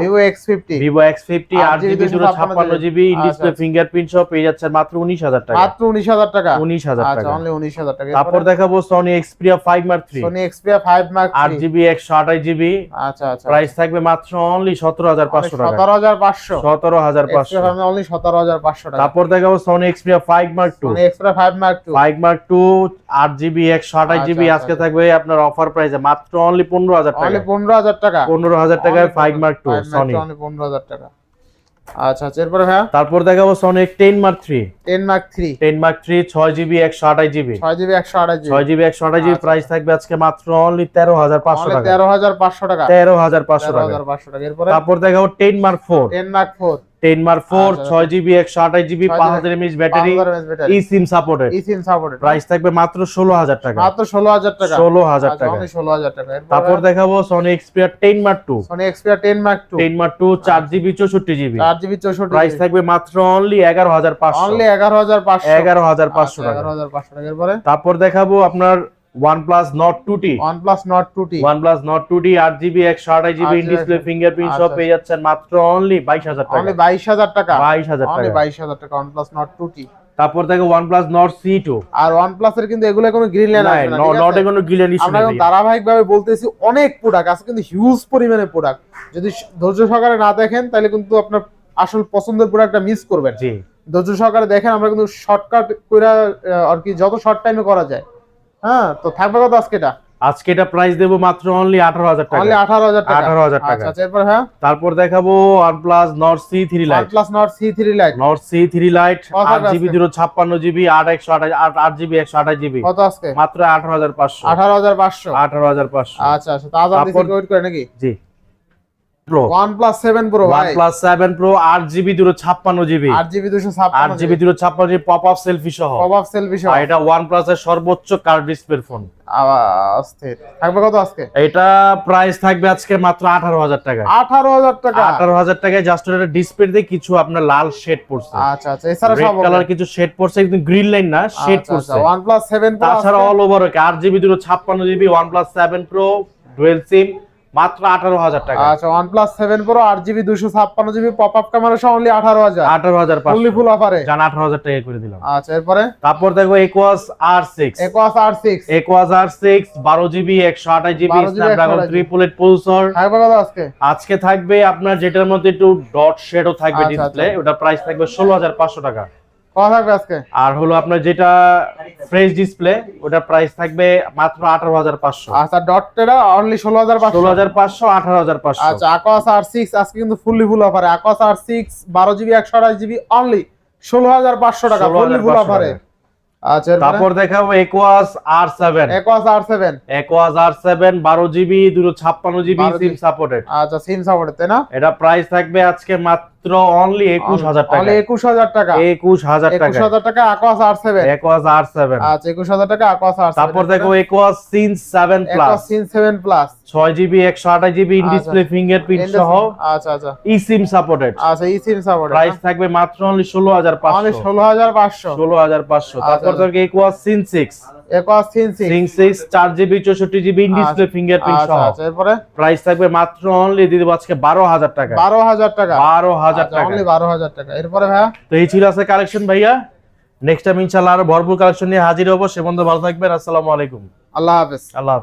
[SPEAKER 2] ডিসপ্লে
[SPEAKER 1] আচ্ছা।
[SPEAKER 2] ফিঙ্গারপ্রিন্ট সহ পেয়ে যাচ্ছে মাত্র উনিশ হাজার টাকা।
[SPEAKER 1] মাত্র উনিশ হাজার টাকা?
[SPEAKER 2] উনিশ হাজার
[SPEAKER 1] আচ্ছা
[SPEAKER 2] টাকা
[SPEAKER 1] অনলি উনিশ হাজার টাকা।
[SPEAKER 2] তারপর দেখাবো Sony Xperia five mark three
[SPEAKER 1] Sony Xperia five mark
[SPEAKER 2] আট জিবি একশো আঠাশ জিবি।
[SPEAKER 1] আচ্ছা আচ্ছা
[SPEAKER 2] প্রাইস থাকবে মাত্র অনলি সতেরো হাজার পাঁচশো টাকা।
[SPEAKER 1] সতেরো হাজার পাঁচশো।
[SPEAKER 2] সতেরো হাজার পাঁচশো।
[SPEAKER 1] অনলি সতেরো হাজার পাঁচশো টাকা।
[SPEAKER 2] তারপর দেখাবো Sony
[SPEAKER 1] Sony Xperia five mark two
[SPEAKER 2] five mark two আট জিবি একশো আঠাশ
[SPEAKER 1] আচ্ছা,
[SPEAKER 2] জিবি
[SPEAKER 1] আচ্ছা,
[SPEAKER 2] আজকে
[SPEAKER 1] আচ্ছা।
[SPEAKER 2] থাকবে আপনার অফার প্রাইসে মাত্র অনলি পনেরো হাজার
[SPEAKER 1] অনলি
[SPEAKER 2] টাকা
[SPEAKER 1] পনেরো হাজার টাকা।
[SPEAKER 2] পনেরো হাজার টাকায় five mark two Sony
[SPEAKER 1] only পনেরো হাজার টাকা। আচ্ছা এরপরে
[SPEAKER 2] তারপর দেখাবো ছয় জিবি একশো আঠাশ জিবি
[SPEAKER 1] ছয় জিবি একশো আঠাশ জিবি
[SPEAKER 2] ছয় জিবি একশো আঠাশ জিবি
[SPEAKER 1] আচ্ছা।
[SPEAKER 2] প্রাইস থাকবে আজকে মাত্র অনলি তেরো হাজার পাঁচশো
[SPEAKER 1] অনলি
[SPEAKER 2] টাকা।
[SPEAKER 1] তেরো হাজার পাঁচশো টাকা।
[SPEAKER 2] তেরো হাজার পাঁচশো
[SPEAKER 1] তেরো
[SPEAKER 2] টাকা।
[SPEAKER 1] হাজার পাঁচশো টাকা। এরপরে?
[SPEAKER 2] তারপর দেখাবো ten mark four
[SPEAKER 1] ten mark four
[SPEAKER 2] ten mark four
[SPEAKER 1] আচ্ছা,
[SPEAKER 2] ছয় জিবি একশো আঠাশ জিবি
[SPEAKER 1] ছয়
[SPEAKER 2] পাঁচ
[SPEAKER 1] GB
[SPEAKER 2] হাজার mAh battery eSIM supported
[SPEAKER 1] eSIM supported
[SPEAKER 2] price থাকবে মাত্র ষোলো হাজার টাকা।
[SPEAKER 1] মাত্র ষোলো হাজার টাকা।
[SPEAKER 2] ষোলো হাজার টাকা।
[SPEAKER 1] অনলি ষোলো হাজার টাকা।
[SPEAKER 2] তারপর দেখাবো Sony Xperia ten mark two
[SPEAKER 1] Sony Xperia ten mark two
[SPEAKER 2] ten mark two চার জিবি চৌষট্টি জিবি
[SPEAKER 1] চার জিবি চৌষট্টি
[SPEAKER 2] প্রাইস থাকবে মাত্র অনলি এগারো হাজার পাঁচশো।
[SPEAKER 1] অনলি এগারো হাজার পাঁচশো।
[SPEAKER 2] এগারো হাজার পাঁচশো টাকা।
[SPEAKER 1] এগারো হাজার পাঁচশো টাকা। এরপরে?
[SPEAKER 2] তারপর দেখাবো আপনার two T
[SPEAKER 1] OnePlus Nord two T
[SPEAKER 2] GB একশো আঠাশ জিবি
[SPEAKER 1] আচ্ছা,
[SPEAKER 2] ডিসপ্লে
[SPEAKER 1] আচ্ছা।
[SPEAKER 2] ফিঙ্গারপ্রিন্ট সব
[SPEAKER 1] আচ্ছা,
[SPEAKER 2] পেয়ে যাচ্ছেন মাত্র অনলি বাইশ হাজার
[SPEAKER 1] অনলি
[SPEAKER 2] টাকা
[SPEAKER 1] বাইশ হাজার টাকা?
[SPEAKER 2] বাইশ হাজার
[SPEAKER 1] অনলি
[SPEAKER 2] টাকা।
[SPEAKER 1] বাইশ হাজার টাকা OnePlus Nord two T
[SPEAKER 2] তারপর দেখো OnePlus Nord C two
[SPEAKER 1] আর ওয়ান প্লাস এর কিন্তু এগুলো কোনো গ্রিন লাইন আসবে না আছে?
[SPEAKER 2] নটে কোনো গিলেন ইস্যু নেই
[SPEAKER 1] এখন ধারাবাহিক ভাবে বলতেছি অনেক প্রোডাক্ট আছে কিন্তু হিউজ পরিমাণে প্রোডাক্ট যদি ধৈর্য সহকারে না দেখেন তাহলে কিন্তু আপনার আসল পছন্দের প্রোডাক্টটা মিস করবেন।
[SPEAKER 2] জি।
[SPEAKER 1] ধৈর্য সহকারে দেখেন আমরা কিন্তু শর্টকাট কইরা আর কি যত শর্ট টাইমে করা যায় হ্যাঁ তো থাকবে কত আজকে এটা?
[SPEAKER 2] আজকে এটা প্রাইস দেবো মাত্র অনলি আঠারো হাজার
[SPEAKER 1] অনলি
[SPEAKER 2] টাকা
[SPEAKER 1] আঠারো হাজার টাকা।
[SPEAKER 2] 18,000 টাকা।
[SPEAKER 1] আচ্ছা আচ্ছা এরপর হ্যাঁ?
[SPEAKER 2] তারপর দেখাবো OnePlus Nord C three lite
[SPEAKER 1] plus Nord C three lite
[SPEAKER 2] Nord C three lite আট জিবি দুটো ছাপ্পান্ন জিবি আট একশো আঠাশ আট জিবি একশো আঠাশ জিবি।
[SPEAKER 1] কত আজকে?
[SPEAKER 2] মাত্র আঠারো হাজার পাঁচশো।
[SPEAKER 1] আঠারো হাজার পাঁচশো।
[SPEAKER 2] আঠারো হাজার পাঁচশো।
[SPEAKER 1] আচ্ছা আচ্ছা
[SPEAKER 2] তারপর-
[SPEAKER 1] নাকি?
[SPEAKER 2] জি। প্রো
[SPEAKER 1] সেভেন প্রো
[SPEAKER 2] ওয়ান
[SPEAKER 1] ভাই।
[SPEAKER 2] প্লাস সেভেন প্রো আট জিবি দুশো ছাপ্পান্ন জিবি
[SPEAKER 1] আট জিবি দুশো
[SPEAKER 2] আট
[SPEAKER 1] ছাপ্পান্ন
[SPEAKER 2] জিবি দুশো ছাপ্পান্ন জিবি পপ আপ সেলফি সহ।
[SPEAKER 1] পপ আপ সেলফি সহ
[SPEAKER 2] এটা প্লাস এর সর্বোচ্চ কার ডিসপ্লে ফোন
[SPEAKER 1] অস্থির। থাকবে কত আজকে?
[SPEAKER 2] এটা প্রাইস থাকবে আজকে মাত্র আঠারো হাজার টাকা। টাকায় জাস্ট এটা ডিসপ্লেতে কিছু আপনার লাল শেড পড়ছে।
[SPEAKER 1] আচ্ছা আচ্ছা এছাড়া সব
[SPEAKER 2] কালার কিছু শেড পড়ছে গ্রিন লাইন না শেড পড়ছে।
[SPEAKER 1] প্লাস সেভেন
[SPEAKER 2] তাছাড়া অল ওভার আট জিবি দুটো ছাপ্পান্ন GB OnePlus seven pro dual SIM মাত্র আঠারো হাজার টাকা।
[SPEAKER 1] আচ্ছা ওয়ান প্লাস সেভেন প্রো আট জিবি দুশো ছাপ্পান্ন জিবি পপ আপ ক্যামেরা সহ অনলি আঠারো হাজার।
[SPEAKER 2] আঠারো হাজার
[SPEAKER 1] ফুললি ফুল অফারে
[SPEAKER 2] জান আঠারো হাজার টাকা করে দিলাম।
[SPEAKER 1] আচ্ছা এরপরে?
[SPEAKER 2] তারপর দেখো Aquos R six
[SPEAKER 1] Aquos R six
[SPEAKER 2] Aquos R six বারো জিবি একশো আঠাশ জিবি স্ন্যাপড্রাগন
[SPEAKER 1] 128
[SPEAKER 2] ট্রিপল এইট পলসর
[SPEAKER 1] আজকে?
[SPEAKER 2] আজকে থাকবে আপনার যেটার মধ্যে একটু ডট শেডও থাকবে ডিসপ্লে। ওটা প্রাইস থাকবে ষোলো হাজার পাঁচশো টাকা। আর হলো আপনার যেটা ফ্রেশ ডিসপ্লে ওটা প্রাইস থাকবে মাত্র আঠারো হাজার পাঁচশো।
[SPEAKER 1] আচ্ছা ডটটা অনলি ষোলো হাজার
[SPEAKER 2] ষোলো হাজার পাঁচশো আঠারো হাজার পাঁচশো।
[SPEAKER 1] আচ্ছা আকোয়াস আর সিক্স আজকে কিন্তু ফুললি ফুল অফারে আকোয়াস আর সিক্স বারো জিবি একশো আঠাশ জিবি অনলি ষোলো হাজার পাঁচশো টাকা ফুললি ফুল অফারে আচ্ছা
[SPEAKER 2] তারপর দেখাবো Aquos R seven
[SPEAKER 1] Aquos R seven
[SPEAKER 2] Aquos R seven বারো জিবি দুটো ছাপ্পান্ন জিবি
[SPEAKER 1] 12
[SPEAKER 2] সিম সাপোর্টেড
[SPEAKER 1] আচ্ছা সিম সাপোর্ট তাই না?
[SPEAKER 2] এটা প্রাইস থাকবে আজকে মাত্র অনলি একুশ হাজার টাকা।
[SPEAKER 1] একুশ হাজার টাকা।
[SPEAKER 2] একুশ হাজার
[SPEAKER 1] একুশ হাজার টাকা Aquos R seven
[SPEAKER 2] Aquos R seven
[SPEAKER 1] আচ্ছা একুশ হাজার টাকা আকোয়াস আর
[SPEAKER 2] তারপর দেখো Aquos sense seven plus
[SPEAKER 1] sense seven plus
[SPEAKER 2] ছয় জিবি একশো আঠাশ জিবি ইন ডিসপ্লে ফিঙ্গারপ্রিন্ট সহ
[SPEAKER 1] আচ্ছা আচ্ছা।
[SPEAKER 2] ই সিম সাপোর্টেড
[SPEAKER 1] আচ্ছা ই সিম সাপোর্ট
[SPEAKER 2] প্রাইস থাকবে মাত্র অনলি ষোলো হাজার পাঁচশো।
[SPEAKER 1] ষোলো হাজার পাঁচশো।
[SPEAKER 2] ষোলো হাজার পাঁচশো। তারপর
[SPEAKER 1] আচ্ছা।
[SPEAKER 2] দেখো একোয়াস সিন সিক্স ফিঙ্গারপ্রিন্ট
[SPEAKER 1] আচ্ছা আচ্ছা
[SPEAKER 2] প্রাইস থাকবে মাত্র অনলি দিদি আজকে বারো হাজার টাকা।
[SPEAKER 1] বারো হাজার টাকা।
[SPEAKER 2] বারো হাজার টাকা।
[SPEAKER 1] বারো হাজার টাকা। এরপরে ভাইয়া?
[SPEAKER 2] তো এই ছিল আছে কালেকশন ভাইয়া। নেক্সট টাইম ইনশাল্লাহ আরও ভরপুর কালেকশন নিয়ে হাজির হব। সে বন্ধু ভালো থাকবেন। আসসালামু আলাইকুম।
[SPEAKER 1] আল্লাহ হাফেজ।
[SPEAKER 2] আল্লাহ।